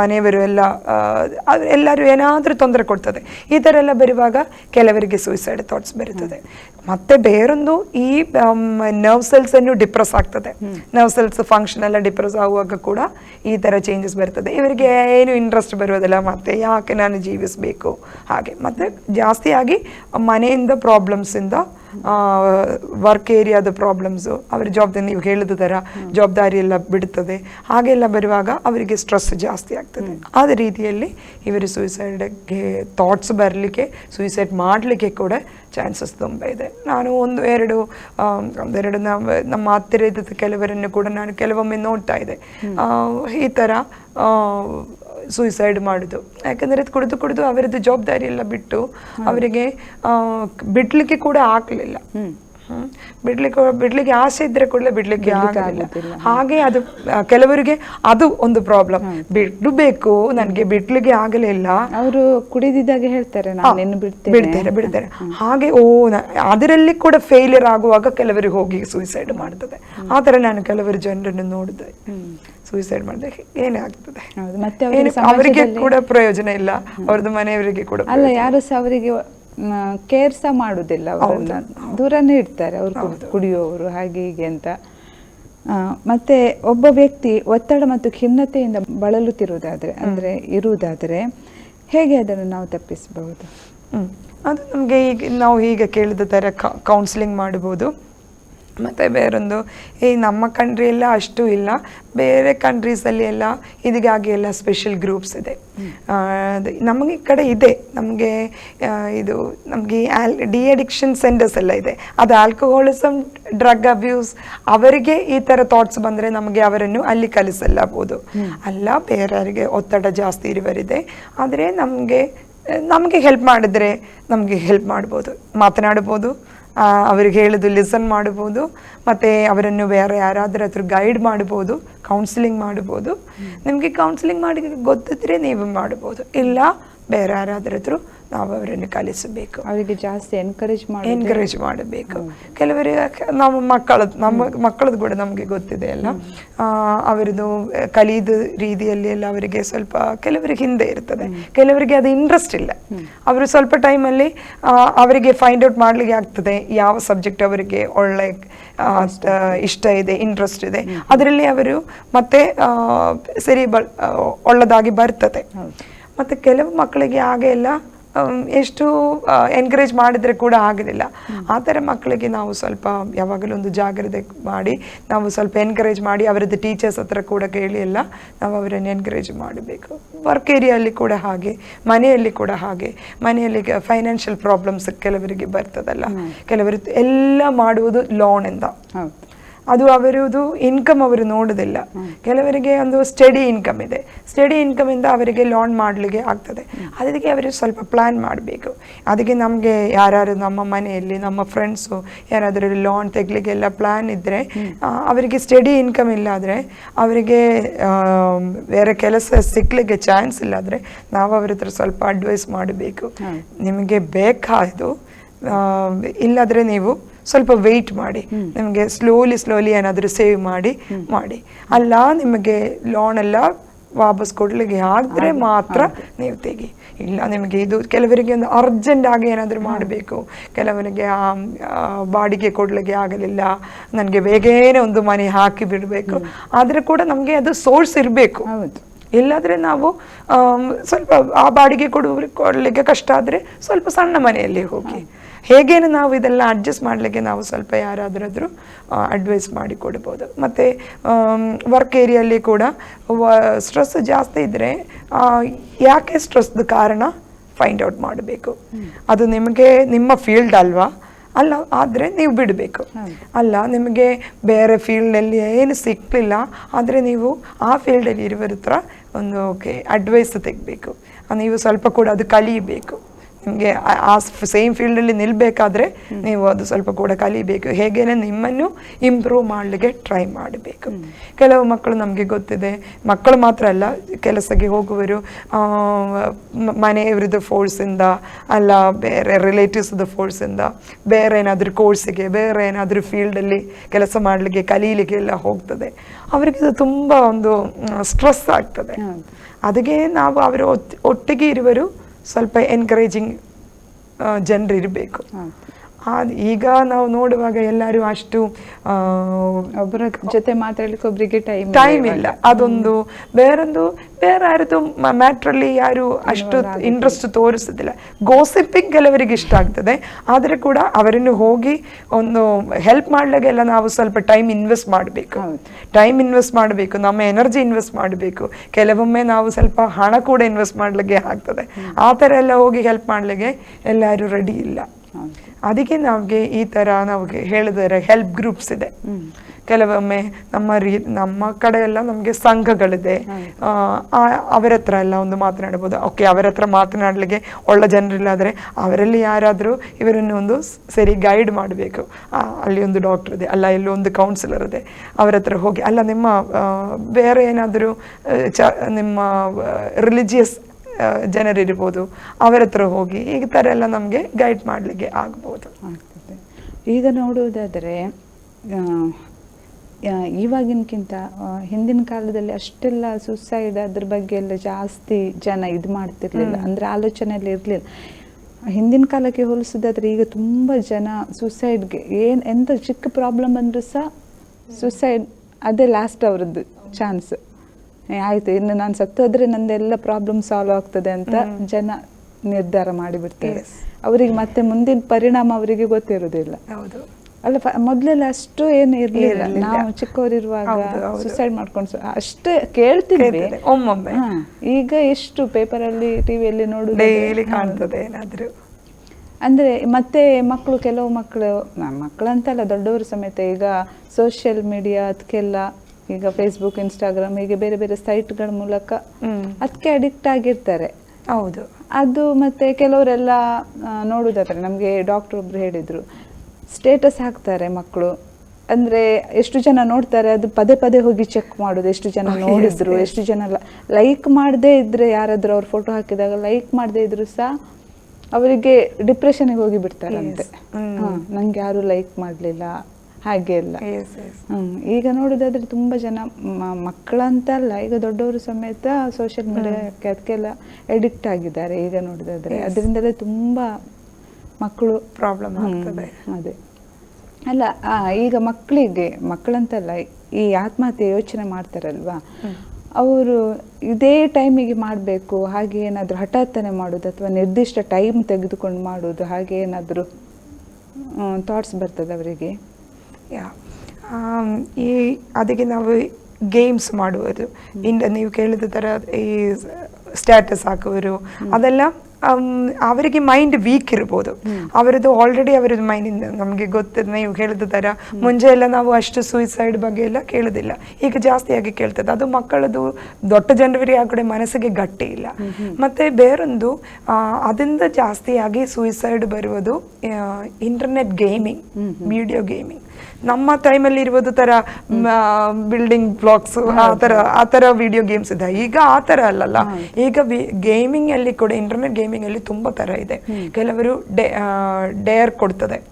ಮನೆಯವರು ಎಲ್ಲ ಎಲ್ಲರೂ ಏನಾದರೂ ತೊಂದರೆ ಕೊಡ್ತದೆ. ಈ ಥರ ಎಲ್ಲ ಬರುವಾಗ ಕೆಲವರಿಗೆ ಸೂಸೈಡ್ ಥಾಟ್ಸ್ ಬರುತ್ತದೆ. ಮತ್ತೆ ಬೇರೊಂದು ಈ ನರ್ವ್ ಸೆಲ್ಸ್ ಅನ್ನು ಡಿಪ್ರೆಸ್ ಆಗ್ತದೆ. ನರ್ವ್ ಸೆಲ್ಸ್ ಫಂಕ್ಷನ್ ಎಲ್ಲ ಡಿಪ್ರೆಸ್ ಆಗುವಾಗ ಕೂಡ ಈ ಥರ ಚೇಂಜಸ್ ಬರ್ತದೆ. ಇವರಿಗೆ ಏನು ಇಂಟ್ರೆಸ್ಟ್ ಬರುವುದಿಲ್ಲ. ಮತ್ತೆ ಯಾಕೆ ನಾನು ಜೀವಿಸಬೇಕು? ಹಾಗೆ. ಮತ್ತೆ ಜಾಸ್ತಿಯಾಗಿ ಮನೆಯಿಂದ ಪ್ರಾಬ್ಲಮ್ಸಿಂದ ವರ್ಕ್ ಏರಿಯಾದ ಪ್ರಾಬ್ಲಮ್ಸು ಅವರ ಜವಾಬ್ದಾರಿ ನೀವು ಹೇಳಿದ ಥರ ಜವಾಬ್ದಾರಿ ಎಲ್ಲ ಬಿಡುತ್ತದೆ ಹಾಗೆಲ್ಲ ಬರುವಾಗ ಅವರಿಗೆ ಸ್ಟ್ರೆಸ್ ಜಾಸ್ತಿ ಆಗ್ತದೆ. ಆದ ರೀತಿಯಲ್ಲಿ ಇವರು ಸುಯಿಸೈಡ್ಗೆ ಥಾಟ್ಸ್ ಬರಲಿಕ್ಕೆ ಸುಯಿಸೈಡ್ ಮಾಡಲಿಕ್ಕೆ ಕೂಡ ಚಾನ್ಸಸ್ ತುಂಬ ಇದೆ. ನಾನು ಒಂದು ಎರಡು ಒಂದೆರಡು ನಮ್ಮ ನಮ್ಮ ಇದ್ದ ಕೆಲವರನ್ನು ಕೂಡ ನಾನು ಕೆಲವೊಮ್ಮೆ ನೋಡ್ತಾ ಇದ್ದೆ. ಈ ಥರ ಸುಯಿಸೈಡ್ ಮಾಡೋದು ಯಾಕಂದರೆ ಅದು ಕುಡಿದು ಕುಡಿದು ಅವರದ್ದು ಜವಾಬ್ದಾರಿ ಎಲ್ಲ ಬಿಟ್ಟು ಅವರಿಗೆ ಬಿಡಲಿಕ್ಕೆ ಕೂಡ ಆಗಲಿಲ್ಲ. ಬಿಡ್ಲಿಕ್ಕೆ ಬಿಡ್ಲಿಕ್ಕೆ ಆಸೆ ಇದ್ರೆ ಕೂಡಲೇ ಬಿಡ್ಲಿಕ್ಕೆ ಆಗೋದಿಲ್ಲ. ಹಾಗೆ ಅದು ಕೆಲವರಿಗೆ ಅದು ಒಂದು ಪ್ರಾಬ್ಲಮ್ ಬಿಡ್ಬೇಕು ನನಗೆ ಬಿಡ್ಲಿಕ್ಕೆ ಆಗಲಿಲ್ಲ ಅವರು ಕುಡಿದಿದ್ದಾಗ ಹೇಳ್ತಾರೆ ಬಿಡ್ತಾರೆ ಬಿಡ್ತಾರೆ. ಹಾಗೆ ಓ ಅದರಲ್ಲಿ ಕೂಡ ಫೇಲಿಯರ್ ಆಗುವಾಗ ಕೆಲವರಿಗೆ ಹೋಗಿ ಸೂಸೈಡ್ ಮಾಡ್ತದೆ. ಆ ಥರ ನಾನು ಕೆಲವರು ಜನರನ್ನು ನೋಡಿದೆ. ಸೂಸೈಡ್ ಮಾಡಿದೆ ಏನೇ ಆಗ್ತದೆ. ಮತ್ತೆ ಅವರಿಗೆ ಕೂಡ ಪ್ರಯೋಜನ ಇಲ್ಲ. ಅವ್ರದ್ದು ಮನೆಯವರಿಗೆ ಕೂಡ ಅಲ್ಲ ಯಾರು ಸಹ ಅವರಿಗೆ ಕೇರ್ ಸಹ ಮಾಡುವುದಿಲ್ಲ ಅವರನ್ನ ದೂರನೇ ಇಡ್ತಾರೆ ಅವರು ಕುಡಿಯುವವರು ಹಾಗೆ ಹೀಗೆ ಅಂತ. ಮತ್ತೆ ಒಬ್ಬ ವ್ಯಕ್ತಿ ಒತ್ತಡ ಮತ್ತು ಖಿನ್ನತೆಯಿಂದ ಬಳಲುತ್ತಿರುವುದಾದ್ರೆ ಅಂದ್ರೆ ಇರುವುದಾದ್ರೆ ಹೇಗೆ ಅದನ್ನು ನಾವು ತಪ್ಪಿಸಬಹುದು. ಅದು ನಮಗೆ ಈಗ ನಾವು ಈಗ ಕೇಳಿದ ಥರ ಕೌನ್ಸಿಲಿಂಗ್ ಮಾಡ್ಬೋದು ಮತ್ತು ಬೇರೊಂದು. ಈ ನಮ್ಮ ಕಂಟ್ರಿಯೆಲ್ಲ ಅಷ್ಟು ಇಲ್ಲ. ಬೇರೆ ಕಂಟ್ರೀಸಲ್ಲಿ ಎಲ್ಲ ಇದಕ್ಕಾಗಿ ಎಲ್ಲ ಸ್ಪೆಷಲ್ ಗ್ರೂಪ್ಸ್ ಇದೆ. ಅದು ನಮಗೆ ಈ ಕಡೆ ಇದೆ. ನಮಗೆ ಇದು ನಮಗೆ ಆಲ್ ಡಿ ಅಡಿಕ್ಷನ್ ಸೆಂಟರ್ಸ್ ಎಲ್ಲ ಇದೆ. ಅದು ಆಲ್ಕೋಹಾಲಿಸಮ್ ಡ್ರಗ್ ಅಬ್ಯೂಸ್ ಅವರಿಗೆ ಈ ಥರ ಥಾಟ್ಸ್ ಬಂದರೆ ನಮಗೆ ಅವರನ್ನು ಅಲ್ಲಿ ಕಲಿಸಲ್ಲಬಹುದು ಅಲ್ಲ ಬೇರೆಯವರಿಗೆ ಒತ್ತಡ ಜಾಸ್ತಿ ಇರುವರಿದೆ ಆದರೆ ನಮಗೆ ನಮಗೆ ಹೆಲ್ಪ್ ಮಾಡಿದ್ರೆ ನಮಗೆ ಹೆಲ್ಪ್ ಮಾಡ್ಬೋದು. ಮಾತನಾಡ್ಬೋದು. ಅವ್ರಿಗೆ ಹೇಳೋದು ಲಿಸನ್ ಮಾಡ್ಬೋದು ಮತ್ತು ಅವರನ್ನು ಬೇರೆ ಯಾರಾದ್ರ ಹತ್ರ ಗೈಡ್ ಮಾಡ್ಬೋದು ಕೌನ್ಸಿಲಿಂಗ್ ಮಾಡ್ಬೋದು ನಿಮಗೆ ಕೌನ್ಸಿಲಿಂಗ್ ಮಾಡಿ ಗೊತ್ತಿದ್ರೆ ನೀವು ಮಾಡ್ಬೋದು ಇಲ್ಲ, ಬೇರೆ ಯಾರಾದ್ರ ಹತ್ರ ನಾವು ಅವರನ್ನು ಕಲಿಸಬೇಕು. ಅವರಿಗೆ ಜಾಸ್ತಿ ಎನ್ಕರೇಜ್ ಮಾಡಿ ಎನ್ಕರೇಜ್ ಮಾಡಬೇಕು. ಕೆಲವರಿಗೆ ನಮ್ಮ ಮಕ್ಕಳದ್ದು ನಮ್ಮ ಮಕ್ಕಳದ್ದು ಕೂಡ ನಮಗೆ ಗೊತ್ತಿದೆ ಅಲ್ಲ? ಅವರದು ಕಲಿಯದ ರೀತಿಯಲ್ಲಿ ಎಲ್ಲ ಅವರಿಗೆ ಸ್ವಲ್ಪ ಕೆಲವರಿಗೆ ಹಿಂದೆ ಇರ್ತದೆ. ಕೆಲವರಿಗೆ ಅದು ಇಂಟ್ರೆಸ್ಟ್ ಇಲ್ಲ. ಅವರು ಸ್ವಲ್ಪ ಟೈಮಲ್ಲಿ ಅವರಿಗೆ ಫೈಂಡ್ ಔಟ್ ಮಾಡ್ಲಿಕ್ಕೆ ಆಗ್ತದೆ. ಯಾವ ಸಬ್ಜೆಕ್ಟ್ ಅವರಿಗೆ ಒಳ್ಳೆ ಇಷ್ಟ ಇದೆ ಇಂಟ್ರೆಸ್ಟ್ ಇದೆ. ಅದರಲ್ಲಿ ಅವರು ಮತ್ತೆ ಸರಿ ಬ ಒಳ್ಳೆದಾಗಿ ಬರ್ತದೆ. ಮತ್ತು ಕೆಲವು ಮಕ್ಕಳಿಗೆ ಹಾಗೆ ಎಲ್ಲ ಎಷ್ಟು ಎನ್ಕರೇಜ್ ಮಾಡಿದರೆ ಕೂಡ ಆಗಲಿಲ್ಲ ಆ ಥರ ಮಕ್ಕಳಿಗೆ ನಾವು ಸ್ವಲ್ಪ ಯಾವಾಗಲೂ ಒಂದು ಜಾಗ್ರತೆ ಮಾಡಿ ನಾವು ಸ್ವಲ್ಪ ಎನ್ಕರೇಜ್ ಮಾಡಿ ಅವರದ್ದು ಟೀಚರ್ಸ್ ಹತ್ರ ಕೂಡ ಕೇಳಿ ಎಲ್ಲ ನಾವು ಅವರನ್ನು ಎನ್ಕರೇಜ್ ಮಾಡಬೇಕು. ವರ್ಕ್ ಏರಿಯಲ್ಲಿ ಕೂಡ ಹಾಗೆ ಮನೆಯಲ್ಲಿ ಕೂಡ ಹಾಗೆ. ಮನೆಯಲ್ಲಿ ಫೈನಾನ್ಷಿಯಲ್ ಪ್ರಾಬ್ಲಮ್ಸ್ ಕೆಲವರಿಗೆ ಬರ್ತದಲ್ಲ. ಕೆಲವರು ಎಲ್ಲ ಮಾಡುವುದು ಲೋನ್ ಹೌದು. ಅದು ಅವರದು ಇನ್ಕಮ್ ಅವರು ನೋಡೋದಿಲ್ಲ. ಕೆಲವರಿಗೆ ಒಂದು ಸ್ಟಡಿ ಇನ್ಕಮ್ ಇದೆ. ಸ್ಟಡಿ ಇನ್ಕಮ್ ಇಂದ ಅವರಿಗೆ ಲೋನ್ ಮಾಡಲಿಕ್ಕೆ ಆಗ್ತದೆ. ಅದಕ್ಕೆ ಅವರು ಸ್ವಲ್ಪ ಪ್ಲ್ಯಾನ್ ಮಾಡಬೇಕು. ಅದಕ್ಕೆ ನಮಗೆ ಯಾರು ನಮ್ಮ ಮನೆಯಲ್ಲಿ ನಮ್ಮ ಫ್ರೆಂಡ್ಸು ಯಾರಾದರೂ ಲೋನ್ ತೆಗಲಿಕ್ಕೆಲ್ಲ ಪ್ಲ್ಯಾನ್ ಇದ್ದರೆ ಅವರಿಗೆ ಸ್ಟಡಿ ಇನ್ಕಮ್ ಇಲ್ಲಾದರೆ ಅವರಿಗೆ ಬೇರೆ ಕೆಲಸ ಸಿಕ್ಕಲಿಕ್ಕೆ ಚಾನ್ಸ್ ಇಲ್ಲಾದರೆ ನಾವು ಅವ್ರ ಹತ್ರ ಸ್ವಲ್ಪ ಅಡ್ವೈಸ್ ಮಾಡಬೇಕು. ನಿಮಗೆ ಇಲ್ಲಾದರೆ ಇಲ್ಲಾದ್ರೆ ನೀವು ಸ್ವಲ್ಪ ವೆಯ್ಟ್ ಮಾಡಿ. ನಿಮಗೆ ಸ್ಲೋಲಿ ಸ್ಲೋಲಿ ಏನಾದರೂ ಸೇವ್ ಮಾಡಿ ಮಾಡಿ. ಅಲ್ಲ ನಿಮಗೆ ಲೋನ್ ಎಲ್ಲ ವಾಪಸ್ ಕೊಡ್ಲಿಕ್ಕೆ ಆದರೆ ಮಾತ್ರ ನೀವು ತೆಗಿ. ಇಲ್ಲ ನಿಮಗೆ ಇದು ಕೆಲವರಿಗೆ ಒಂದು ಅರ್ಜೆಂಟ್ ಆಗಿ ಏನಾದರೂ ಮಾಡಬೇಕು. ಕೆಲವರಿಗೆ ಬಾಡಿಗೆ ಕೊಡ್ಲಿಕ್ಕೆ ಆಗಲಿಲ್ಲ. ನನಗೆ ಬೇಗನೆ ಒಂದು ಮನೆ ಹಾಕಿ ಬಿಡಬೇಕು. ಆದರೆ ಕೂಡ ನಮಗೆ ಅದು ಸೋರ್ಸ್ ಇರಬೇಕು. ಇಲ್ಲಾದ್ರೆ ನಾವು ಸ್ವಲ್ಪ ಆ ಬಾಡಿಗೆ ಕೊಡುವ ಕೊಡ್ಲಿಕ್ಕೆ ಕಷ್ಟ ಆದರೆ ಸ್ವಲ್ಪ ಸಣ್ಣ ಮನೆಯಲ್ಲಿ ಹೋಗಿ. ಹೇಗೇನು ನಾವು ಇದೆಲ್ಲ ಅಡ್ಜಸ್ಟ್ ಮಾಡಲಿಕ್ಕೆ ನಾವು ಸ್ವಲ್ಪ ಯಾರಾದ್ರಾದ್ರೂ ಅಡ್ವೈಸ್ ಮಾಡಿ ಕೊಡ್ಬೋದು. ಮತ್ತು ವರ್ಕ್ ಏರಿಯಲ್ಲಿ ಕೂಡ ಸ್ಟ್ರೆಸ್ ಜಾಸ್ತಿ ಇದ್ದರೆ ಯಾಕೆ ಸ್ಟ್ರೆಸ್ದು ಕಾರಣ ಫೈಂಡ್ ಔಟ್ ಮಾಡಬೇಕು. ಅದು ನಿಮಗೆ ನಿಮ್ಮ ಫೀಲ್ಡ್ ಅಲ್ವಾ? ಅಲ್ಲ ಆದರೆ ನೀವು ಬಿಡಬೇಕು. ಅಲ್ಲ ನಿಮಗೆ ಬೇರೆ ಫೀಲ್ಡಲ್ಲಿ ಏನು ಸಿಕ್ಕಲಿಲ್ಲ ಆದರೆ ನೀವು ಆ ಫೀಲ್ಡಲ್ಲಿ ಇರುವ ಹತ್ರ ಒಂದು ಓಕೆ ಅಡ್ವೈಸ್ ತೆಗಬೇಕು. ನೀವು ಸ್ವಲ್ಪ ಕೂಡ ಅದು ಕಲಿಯಬೇಕು ನಿಮಗೆ ಆ ಸೇಮ್ ಫೀಲ್ಡಲ್ಲಿ ನಿಲ್ಲಬೇಕಾದ್ರೆ ನೀವು ಅದು ಸ್ವಲ್ಪ ಕೂಡ ಕಲಿಬೇಕು. ಹೇಗೇನೆ ನಿಮ್ಮನ್ನು ಇಂಪ್ರೂವ್ ಮಾಡಲಿಕ್ಕೆ ಟ್ರೈ ಮಾಡಬೇಕು. ಕೆಲವು ಮಕ್ಕಳು ನಮಗೆ ಗೊತ್ತಿದೆ. ಮಕ್ಕಳು ಮಾತ್ರ ಅಲ್ಲ ಕೆಲಸಕ್ಕೆ ಹೋಗುವರು. ಮನೆಯವರದ್ದು ಫೋರ್ಸಿಂದ ಅಲ್ಲ ಬೇರೆ ರಿಲೇಟಿವ್ಸ್ದು ಫೋರ್ಸಿಂದ ಬೇರೆ ಏನಾದರೂ ಕೋರ್ಸಿಗೆ ಬೇರೆ ಏನಾದರೂ ಫೀಲ್ಡಲ್ಲಿ ಕೆಲಸ ಮಾಡಲಿಕ್ಕೆ ಕಲೀಲಿಕ್ಕೆ ಎಲ್ಲ ಹೋಗ್ತದೆ. ಅವರಿಗೆ ಇದು ತುಂಬ ಒಂದು ಸ್ಟ್ರೆಸ್ ಆಗ್ತದೆ. ಅದಕ್ಕೆ ನಾವು ಅವರ ಒಟ್ಟಿಗೆ ಇರುವರು. ಸ್ವಲ್ಪ ಎನ್ಕರೇಜಿಂಗ್ ಜನರು ಇರಬೇಕು ಈಗ ನಾವು ನೋಡುವಾಗ ಎಲ್ಲರೂ ಅಷ್ಟು ಒಬ್ಬರ ಜೊತೆ ಮಾತಾಡ್ಲಿಕ್ಕೆ ಒಬ್ಬರಿಗೆ ಟೈಮ್ ಟೈಮ್ ಇಲ್ಲ. ಅದೊಂದು ಬೇರೊಂದು ಬೇರೆ ಯಾರದು ಮ್ಯಾಟ್ರಲ್ಲಿ ಯಾರು ಅಷ್ಟು ಇಂಟ್ರೆಸ್ಟ್ ತೋರಿಸೋದಿಲ್ಲ. ಗೋಸಿಪ್ಪಿಂಗ್ ಕೆಲವರಿಗೆ ಇಷ್ಟ ಆಗ್ತದೆ. ಆದರೆ ಕೂಡ ಅವರನ್ನು ಹೋಗಿ ಒಂದು ಹೆಲ್ಪ್ ಮಾಡ್ಲಿಕ್ಕೆಲ್ಲ ನಾವು ಸ್ವಲ್ಪ ಟೈಮ್ ಇನ್ವೆಸ್ಟ್ ಮಾಡಬೇಕು. ಟೈಮ್ ಇನ್ವೆಸ್ಟ್ ಮಾಡಬೇಕು. ನಮ್ಮ ಎನರ್ಜಿ ಇನ್ವೆಸ್ಟ್ ಮಾಡಬೇಕು. ಕೆಲವೊಮ್ಮೆ ನಾವು ಸ್ವಲ್ಪ ಹಣ ಕೂಡ ಇನ್ವೆಸ್ಟ್ ಮಾಡ್ಲಿಕ್ಕೆ ಆಗ್ತದೆ. ಆ ಥರ ಎಲ್ಲ ಹೋಗಿ ಹೆಲ್ಪ್ ಮಾಡ್ಲಿಕ್ಕೆ ಎಲ್ಲರೂ ರೆಡಿ ಇಲ್ಲ. ಅದಕ್ಕೆ ನಮಗೆ ಈ ಥರ ನಮಗೆ ಹೇಳಿದರೆ ಹೆಲ್ಪ್ ಗ್ರೂಪ್ಸ್ ಇದೆ. ಕೆಲವೊಮ್ಮೆ ನಮ್ಮ ರೀ ನಮ್ಮ ಕಡೆ ಎಲ್ಲ ನಮಗೆ ಸಂಘಗಳಿದೆ. ಅವರ ಹತ್ರ ಎಲ್ಲ ಒಂದು ಮಾತನಾಡ್ಬೋದು. ಓಕೆ ಅವರ ಹತ್ರ ಮಾತನಾಡಲಿಕ್ಕೆ ಒಳ್ಳೆ ಜನರಿಲ್ಲ ಆದರೆ ಅವರಲ್ಲಿ ಯಾರಾದರೂ ಇವರನ್ನು ಒಂದು ಸರಿ ಗೈಡ್ ಮಾಡಬೇಕು. ಅಲ್ಲಿ ಒಂದು ಡಾಕ್ಟರ್ ಇದೆ ಅಲ್ಲ ಇಲ್ಲಿ ಒಂದು ಕೌನ್ಸಿಲರ್ ಇದೆ ಅವರ ಹತ್ರ ಹೋಗಿ. ಅಲ್ಲ ನಿಮ್ಮ ಬೇರೆ ಏನಾದರೂ ಚ ನಿಮ್ಮ ರಿಲಿಜಿಯಸ್ ಜನರಿರ್ಬೋದು ಅವರ ಹತ್ರ ಹೋಗಿ ಈ ಥರ ಎಲ್ಲ ನಮಗೆ ಗೈಡ್ ಮಾಡಲಿಕ್ಕೆ ಆಗ್ಬೋದು. ಆಗ್ತದೆ. ಈಗ ನೋಡುವುದಾದರೆ ಇವಾಗಿನಕ್ಕಿಂತ ಹಿಂದಿನ ಕಾಲದಲ್ಲಿ ಅಷ್ಟೆಲ್ಲ ಸುಸೈಡ್ ಅದ್ರ ಬಗ್ಗೆ ಎಲ್ಲ ಜಾಸ್ತಿ ಜನ ಇದು ಮಾಡ್ತಿರ್ಲಿಲ್ಲ ಅಂದರೆ ಆಲೋಚನೆಯಲ್ಲಿ ಇರಲಿಲ್ಲ. ಹಿಂದಿನ ಕಾಲಕ್ಕೆ ಹೋಲಿಸೋದಾದ್ರೆ ಈಗ ತುಂಬ ಜನ ಸುಸೈಡ್ಗೆ ಏನು ಎಂಥ ಚಿಕ್ಕ ಪ್ರಾಬ್ಲಮ್ ಬಂದರೂ ಸಹ ಸುಸೈಡ್ ಅದೇ ಲಾಸ್ಟ್ ಅವ್ರದ್ದು ಚಾನ್ಸ್ ಆಯಿತು ಇನ್ನು ನಾನು ಸತ್ತೋದ್ರೆ ನಂದೆಲ್ಲ ಪ್ರಾಬ್ಲಮ್ ಸಾಲ್ವ್ ಆಗ್ತದೆ ಅಂತ ಜನ ನಿರ್ಧಾರ ಮಾಡಿಬಿಡ್ತಾರೆ. ಅವರಿಗೆ ಮತ್ತೆ ಮುಂದಿನ ಪರಿಣಾಮ ಅವರಿಗೆ ಗೊತ್ತಿರೋದಿಲ್ಲ ಅಲ್ಲ ಮೊದಲೆಲ್ಲ ಅಷ್ಟು ಏನು ಇರ್ಲಿಲ್ಲ. ನಾವು ಚಿಕ್ಕವರಿರುವಾಗ. ಸುಸೈಡ್ ಮಾಡ್ಕೊಂಡು ಅಷ್ಟೇ ಕೇಳ್ತಿದ್ವಿ. ಕೇಳ್ತದೆ, ಒಮ್ಮೊಮ್ಮೆ. ಈಗ ಎಷ್ಟು ಪೇಪರಲ್ಲಿ ಟಿವಿಯಲ್ಲಿ ನೋಡು ಡೈಲಿ ಕಾಣ್ತದೆ ಏನಾದರೂ. ಅಂದ್ರೆ ಮತ್ತೆ ಮಕ್ಕಳು ಕೆಲವು ಮಕ್ಕಳು ಮಕ್ಕಳಂತಲ್ಲ ದೊಡ್ಡವರು ಸಮೇತ ಈಗ ಸೋಷಿಯಲ್ ಮೀಡಿಯಾ ಅದಕ್ಕೆಲ್ಲ ಈಗ ಫೇಸ್ಬುಕ್ ಇನ್ಸ್ಟಾಗ್ರಾಮ್ ಹೀಗೆ ಬೇರೆ ಬೇರೆ ಸೈಟ್ಗಳ ಮೂಲಕ. ಅದಕ್ಕೆ ಅಡಿಕ್ಟ್ ಆಗಿರ್ತಾರೆ. ಹೌದು. ಅದು ಮತ್ತೆ ಕೆಲವರೆಲ್ಲ ನೋಡುದಾದ್ರೆ ನಮಗೆ ಡಾಕ್ಟರ್ ಒಬ್ರು ಹೇಳಿದ್ರು ಸ್ಟೇಟಸ್ ಹಾಕ್ತಾರೆ ಮಕ್ಕಳು ಅಂದ್ರೆ ಎಷ್ಟು ಜನ ನೋಡ್ತಾರೆ ಅದು ಪದೇ ಪದೇ ಹೋಗಿ ಚೆಕ್ ಮಾಡೋದು. ಎಷ್ಟು ಜನ ನೋಡಿದ್ರು ಎಷ್ಟು ಜನ ಲೈಕ್ ಮಾಡದೇ ಇದ್ರೆ ಯಾರಾದ್ರೂ ಅವ್ರ ಫೋಟೋ ಹಾಕಿದಾಗ ಲೈಕ್ ಮಾಡದೇ ಇದ್ರು ಸಹ ಅವರಿಗೆ ಡಿಪ್ರೆಷನ್ಗೆ ಹೋಗಿ ಬಿಡ್ತಾರಂತೆ. ಹಾ, ನಂಗೆ ಯಾರು ಲೈಕ್ ಮಾಡಲಿಲ್ಲ. ಹಾಗೆ ಹ್ಮ್. ಈಗ ನೋಡುದಾದ್ರೆ ತುಂಬಾ ಜನ ಮಕ್ಕಳಂತ ಅಲ್ಲ ಈಗ ದೊಡ್ಡವರು ಸಮೇತ ಸೋಷಿಯಲ್ ಮೀಡಿಯಾಕ್ಕೆ ಅದಕ್ಕೆಲ್ಲ ಎಡಿಕ್ಟ್ ಆಗಿದ್ದಾರೆ ಈಗ ನೋಡುದಾದ್ರೆ. ಅದರಿಂದಲೇ ತುಂಬಾ ಮಕ್ಕಳು ಪ್ರಾಬ್ಲಮ್ ಆಗ್ತದೆ. ಅದೇ. ಅಲ್ಲ ಈಗ ಮಕ್ಕಳಿಗೆ ಮಕ್ಕಳಂತಲ್ಲ ಈ ಆತ್ಮಹತ್ಯೆ ಯೋಚನೆ ಮಾಡ್ತಾರಲ್ವಾ? ಅವರು ಇದೇ ಟೈಮಿಗೆ ಮಾಡಬೇಕು ಹಾಗೆ ಏನಾದರೂ ಹಠಾತ್ತನೆ ಮಾಡೋದು ಅಥವಾ ನಿರ್ದಿಷ್ಟ ಟೈಮ್ ತೆಗೆದುಕೊಂಡು ಮಾಡೋದು ಹಾಗೆ ಏನಾದರೂ ಥಾಟ್ಸ್ ಬರ್ತದೆ ಅವರಿಗೆ? ಯಾ ಆಮ್, ಈ ಅದಕ್ಕೆ ನಾವು ಗೇಮ್ಸ್ ಮಾಡುವುದು. ಇಂದ ನೀವು ಕೇಳಿದ ಥರ ಈ ಸ್ಟ್ಯಾಟಸ್ ಹಾಕುವರು ಅದೆಲ್ಲ ಅವರಿಗೆ ಮೈಂಡ್ ವೀಕ್ ಇರ್ಬೋದು. ಅವರದ್ದು ಆಲ್ರೆಡಿ ಅವರದ್ದು ಮೈಂಡ್ ನಮಗೆ ಗೊತ್ತಿದೆ ನೀವು ಹೇಳಿದ ಥರ. ಮುಂಚೆ ಎಲ್ಲ ನಾವು ಅಷ್ಟು ಸೂಯಿಸೈಡ್ ಬಗ್ಗೆ ಎಲ್ಲ ಕೇಳೋದಿಲ್ಲ. ಈಗ ಜಾಸ್ತಿಯಾಗಿ ಕೇಳ್ತದೆ. ಅದು ಮಕ್ಕಳದು ದೊಡ್ಡ ಜನರಿಗೆ ಆ ಕಡೆ ಮನಸ್ಸಿಗೆ ಗಟ್ಟಿ ಇಲ್ಲ. ಮತ್ತೆ ಬೇರೊಂದು ಅದರಿಂದ ಜಾಸ್ತಿಯಾಗಿ ಸೂಯಿಸೈಡ್ ಬರುವುದು ಇಂಟರ್ನೆಟ್ ಗೇಮಿಂಗ್ ವಿಡಿಯೋ ಗೇಮಿಂಗ್ ನಮ್ಮ ಟೈಮಲ್ಲಿ ಇರುವುದು ತರ ಬಿಲ್ಡಿಂಗ್ ಬ್ಲಾಕ್ಸ್ ಆ ಥರ ಆ ಥರ ವಿಡಿಯೋ ಗೇಮ್ಸ್ ಇದೆ. ಈಗ ಆ ಥರ ಅಲ್ಲಲ್ಲ. ಈಗ ಗೇಮಿಂಗ್ ಅಲ್ಲಿ ಕೂಡ ಇಂಟರ್ನೆಟ್ ಗೇಮಿಂಗ್ ಅಲ್ಲಿ ತುಂಬಾ ತರ ಇದೆ. ಕೆಲವರು ಡೇರ್ ಕೊಡ್ತದೆ.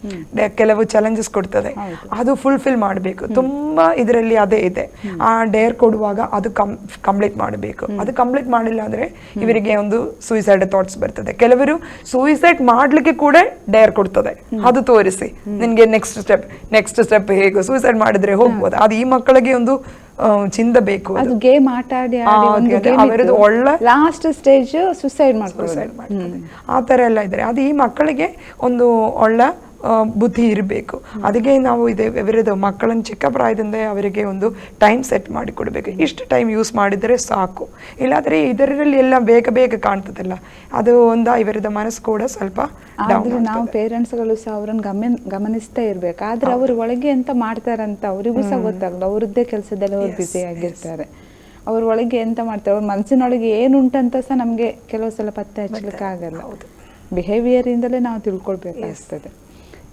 ಕೆಲವು ಚಾಲೆಂಜಸ್ ಕೊಡ್ತದೆ. ಅದು ಫುಲ್ಫಿಲ್ ಮಾಡಬೇಕು. ತುಂಬಾ ಇದರಲ್ಲಿ ಅದೇ ಇದೆ. ಆ ಡೇರ್ ಕೊಡುವಾಗ ಅದು ಕಂಪ್ಲೀಟ್ ಮಾಡಬೇಕು. ಅದು ಕಂಪ್ಲೀಟ್ ಮಾಡಿಲ್ಲ ಅಂದ್ರೆ ಇವರಿಗೆ ಒಂದು ಸೂಯಿಸೈಡ್ ಥಾಟ್ಸ್ ಬರ್ತದೆ. ಕೆಲವರು ಸೂಯಿಸೈಡ್ ಮಾಡ್ಲಿಕ್ಕೆ ಕೂಡ ಡೇರ್ ಕೊಡ್ತದೆ. ಅದು ತೋರಿಸಿ. ನಿನ್ಗೆ ನೆಕ್ಸ್ಟ್ ಸ್ಟೆಪ್ ನೆಕ್ಸ್ಟ್ ಸ್ಟೆಪ್ ಹೇಗೆ ಸೂಸೈಡ್ ಮಾಡಿದ್ರೆ ಹೋಗ್ಬೋದು? ಅದು ಈ ಮಕ್ಕಳಿಗೆ ಒಂದು ಚಿಂದ ಚಿಂತ ಬೇಕು ಅದು. ಗೇಮ್ ಆಟ ಆಡಿ. ಒಳ್ಳೆ- ಲಾಸ್ಟ್ ಸ್ಟೇಜ್ ಸುಸೈಡ್ ಮಾಡ್ತದೆ ಆ ಥರ ಎಲ್ಲ ಇದ್ದಾರೆ ಅದು ಈ ಮಕ್ಕಳಿಗೆ ಒಂದು ಒಳ್ಳೆ ಬುದ್ಧಿ ಇರಬೇಕು. ಅದಕ್ಕೆ ನಾವು ಇದೆ ಇವರದ್ದು ಮಕ್ಕಳನ್ನ ಚಿಕ್ಕ ಪ್ರಾಯದಿಂದ ಅವರಿಗೆ ಒಂದು ಟೈಮ್ ಸೆಟ್ ಮಾಡಿ ಕೊಡಬೇಕು ಇಷ್ಟು ಟೈಮ್ ಯೂಸ್ ಮಾಡಿದರೆ ಸಾಕು. ಇಲ್ಲಾದರೆ ಇದರಲ್ಲಿ ಎಲ್ಲ ಬೇಗ ಬೇಗ ಕಾಣ್ತದಲ್ಲ. ಅದು ಒಂದು ಇವರದ ಮನಸ್ಸು ಕೂಡ ಸ್ವಲ್ಪ ನಾವು ಪೇರೆಂಟ್ಸ್ಗಳು ಸಹ ಅವ್ರನ್ನ ಗಮನ ಗಮನಿಸ್ತಾ ಇರ್ಬೇಕು. ಆದ್ರೆ ಅವ್ರ ಒಳಗೆ ಎಂತ ಮಾಡ್ತಾರಂತ ಅವರಿಗೂ ಸಹ ಗೊತ್ತಾಗಲ್ಲ. ಅವರದ್ದೇ ಕೆಲಸದಲ್ಲಿ ಅವ್ರು ಬ್ಯುಸಿ ಆಗಿರ್ತಾರೆ. ಅವ್ರ ಒಳಗೆ ಎಂತ ಮಾಡ್ತಾರೆ? ಅವ್ರ ಮನಸ್ಸಿನೊಳಗೆ ಏನುಂಟಂತ ಸಹ ನಮ್ಗೆ ಕೆಲವು ಸಲ ಪತ್ತೆ ಹಚ್ಚಲಿಕ್ಕೆ ಆಗಲ್ಲ. ಹೌದು. ಬಿಹೇವಿಯರ್ ಇಂದಲೇ ನಾವು ತಿಳ್ಕೊಳ್ಬೇಕಾಗ್ತದೆ.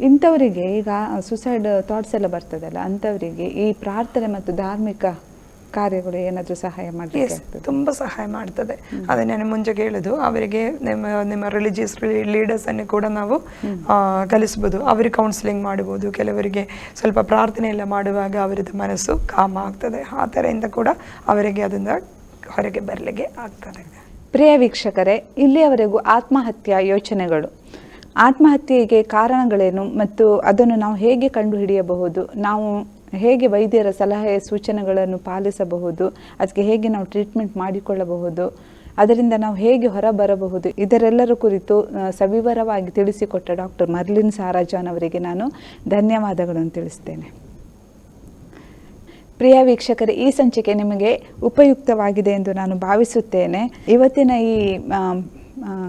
ಇಂಥವರಿಗೆ ಈಗ ಸುಸೈಡ್ ಥಾಟ್ಸ್ ಎಲ್ಲ ಬರ್ತದಲ್ಲ ಅಂಥವರಿಗೆ ಈ ಪ್ರಾರ್ಥನೆ ಮತ್ತು ಧಾರ್ಮಿಕ ಕಾರ್ಯಗಳು ಏನಾದರೂ ಸಹಾಯ ಮಾಡಿ ತುಂಬ ಸಹಾಯ ಮಾಡ್ತದೆ. ಅದೇ ನಾನು ಮುಂಚೆ ಕೇಳೋದು ಅವರಿಗೆ ನಿಮ್ಮ ನಿಮ್ಮ ರಿಲಿಜಿಯಸ್ ಲೀಡರ್ಸ್ ಅನ್ನು ಕೂಡ ನಾವು ಕಲಿಸ್ಬೋದು. ಅವರಿಗೆ ಕೌನ್ಸಿಲಿಂಗ್ ಮಾಡ್ಬೋದು. ಕೆಲವರಿಗೆ ಸ್ವಲ್ಪ ಪ್ರಾರ್ಥನೆ ಎಲ್ಲ ಮಾಡುವಾಗ ಅವರದ್ದು ಮನಸ್ಸು ಕಾಮ ಆಗ್ತದೆ. ಆ ಥರದಿಂದ ಕೂಡ ಅವರಿಗೆ ಅದರಿಂದ ಹೊರಗೆ ಬರಲಿಕ್ಕೆ ಆಗ್ತದೆ. ಪ್ರಿಯ ವೀಕ್ಷಕರೇ ಇಲ್ಲಿಯವರೆಗೂ ಆತ್ಮಹತ್ಯಾ ಯೋಚನೆಗಳು. ಆತ್ಮಹತ್ಯೆಗೆ ಕಾರಣಗಳೇನು ಮತ್ತು ಅದನ್ನು ನಾವು ಹೇಗೆ ಕಂಡುಹಿಡಿಯಬಹುದು? ನಾವು ಹೇಗೆ ವೈದ್ಯರ ಸಲಹೆ ಸೂಚನೆಗಳನ್ನು ಪಾಲಿಸಬಹುದು? ಅದಕ್ಕೆ ಹೇಗೆ ನಾವು ಟ್ರೀಟ್ಮೆಂಟ್ ಮಾಡಿಕೊಳ್ಳಬಹುದು? ಅದರಿಂದ ನಾವು ಹೇಗೆ ಹೊರಬರಬಹುದು? ಇದರೆಲ್ಲರ ಕುರಿತು ಸವಿವರವಾಗಿ ತಿಳಿಸಿಕೊಟ್ಟ ಡಾಕ್ಟರ್ ಮರ್ಲಿನ್ ಸಾರಾಜಾನ್ ಅವರಿಗೆ ನಾನು ಧನ್ಯವಾದಗಳನ್ನು ತಿಳಿಸ್ತೇನೆ. ಪ್ರಿಯ ವೀಕ್ಷಕರೇ, ಈ ಸಂಚಿಕೆ ನಿಮಗೆ ಉಪಯುಕ್ತವಾಗಿದೆ ಎಂದು ನಾನು ಭಾವಿಸುತ್ತೇನೆ. ಇವತ್ತಿನ ಈ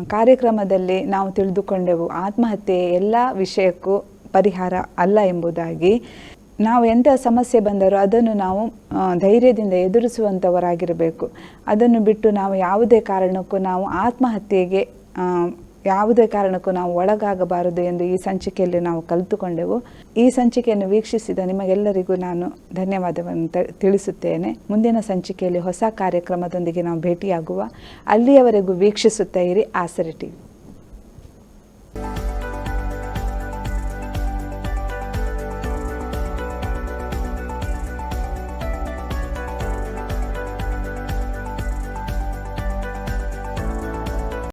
ಕಾರ್ಯಕ್ರಮದಲ್ಲಿ ನಾವು ತಿಳಿದುಕೊಂಡೆವು ಆತ್ಮಹತ್ಯೆ ಎಲ್ಲ ವಿಷಯಕ್ಕೂ ಪರಿಹಾರ ಅಲ್ಲ ಎಂಬುದಾಗಿ. ನಾವು ಎಂಥ ಸಮಸ್ಯೆ ಬಂದರೂ ಅದನ್ನು ನಾವು ಧೈರ್ಯದಿಂದ ಎದುರಿಸುವಂಥವರಾಗಿರಬೇಕು ಅದನ್ನು ಬಿಟ್ಟು ನಾವು ಯಾವುದೇ ಕಾರಣಕ್ಕೂ ನಾವು ಆತ್ಮಹತ್ಯೆಗೆ ಯಾವುದೇ ಕಾರಣಕ್ಕೂ ನಾವು ಒಳಗಾಗಬಾರದು ಎಂದು ಈ ಸಂಚಿಕೆಯಲ್ಲಿ ನಾವು ಕಲಿತುಕೊಂಡೆವು. ಈ ಸಂಚಿಕೆಯನ್ನು ವೀಕ್ಷಿಸಿದ ನಿಮಗೆಲ್ಲರಿಗೂ ನಾನು ಧನ್ಯವಾದವನ್ನು ತಿಳಿಸುತ್ತೇನೆ. ಮುಂದಿನ ಸಂಚಿಕೆಯಲ್ಲಿ ಹೊಸ ಕಾರ್ಯಕ್ರಮದೊಂದಿಗೆ ನಾವು ಭೇಟಿಯಾಗುವ. ಅಲ್ಲಿಯವರೆಗೂ ವೀಕ್ಷಿಸುತ್ತಾ ಇರಿ ಆಸರೆ ಟಿವಿ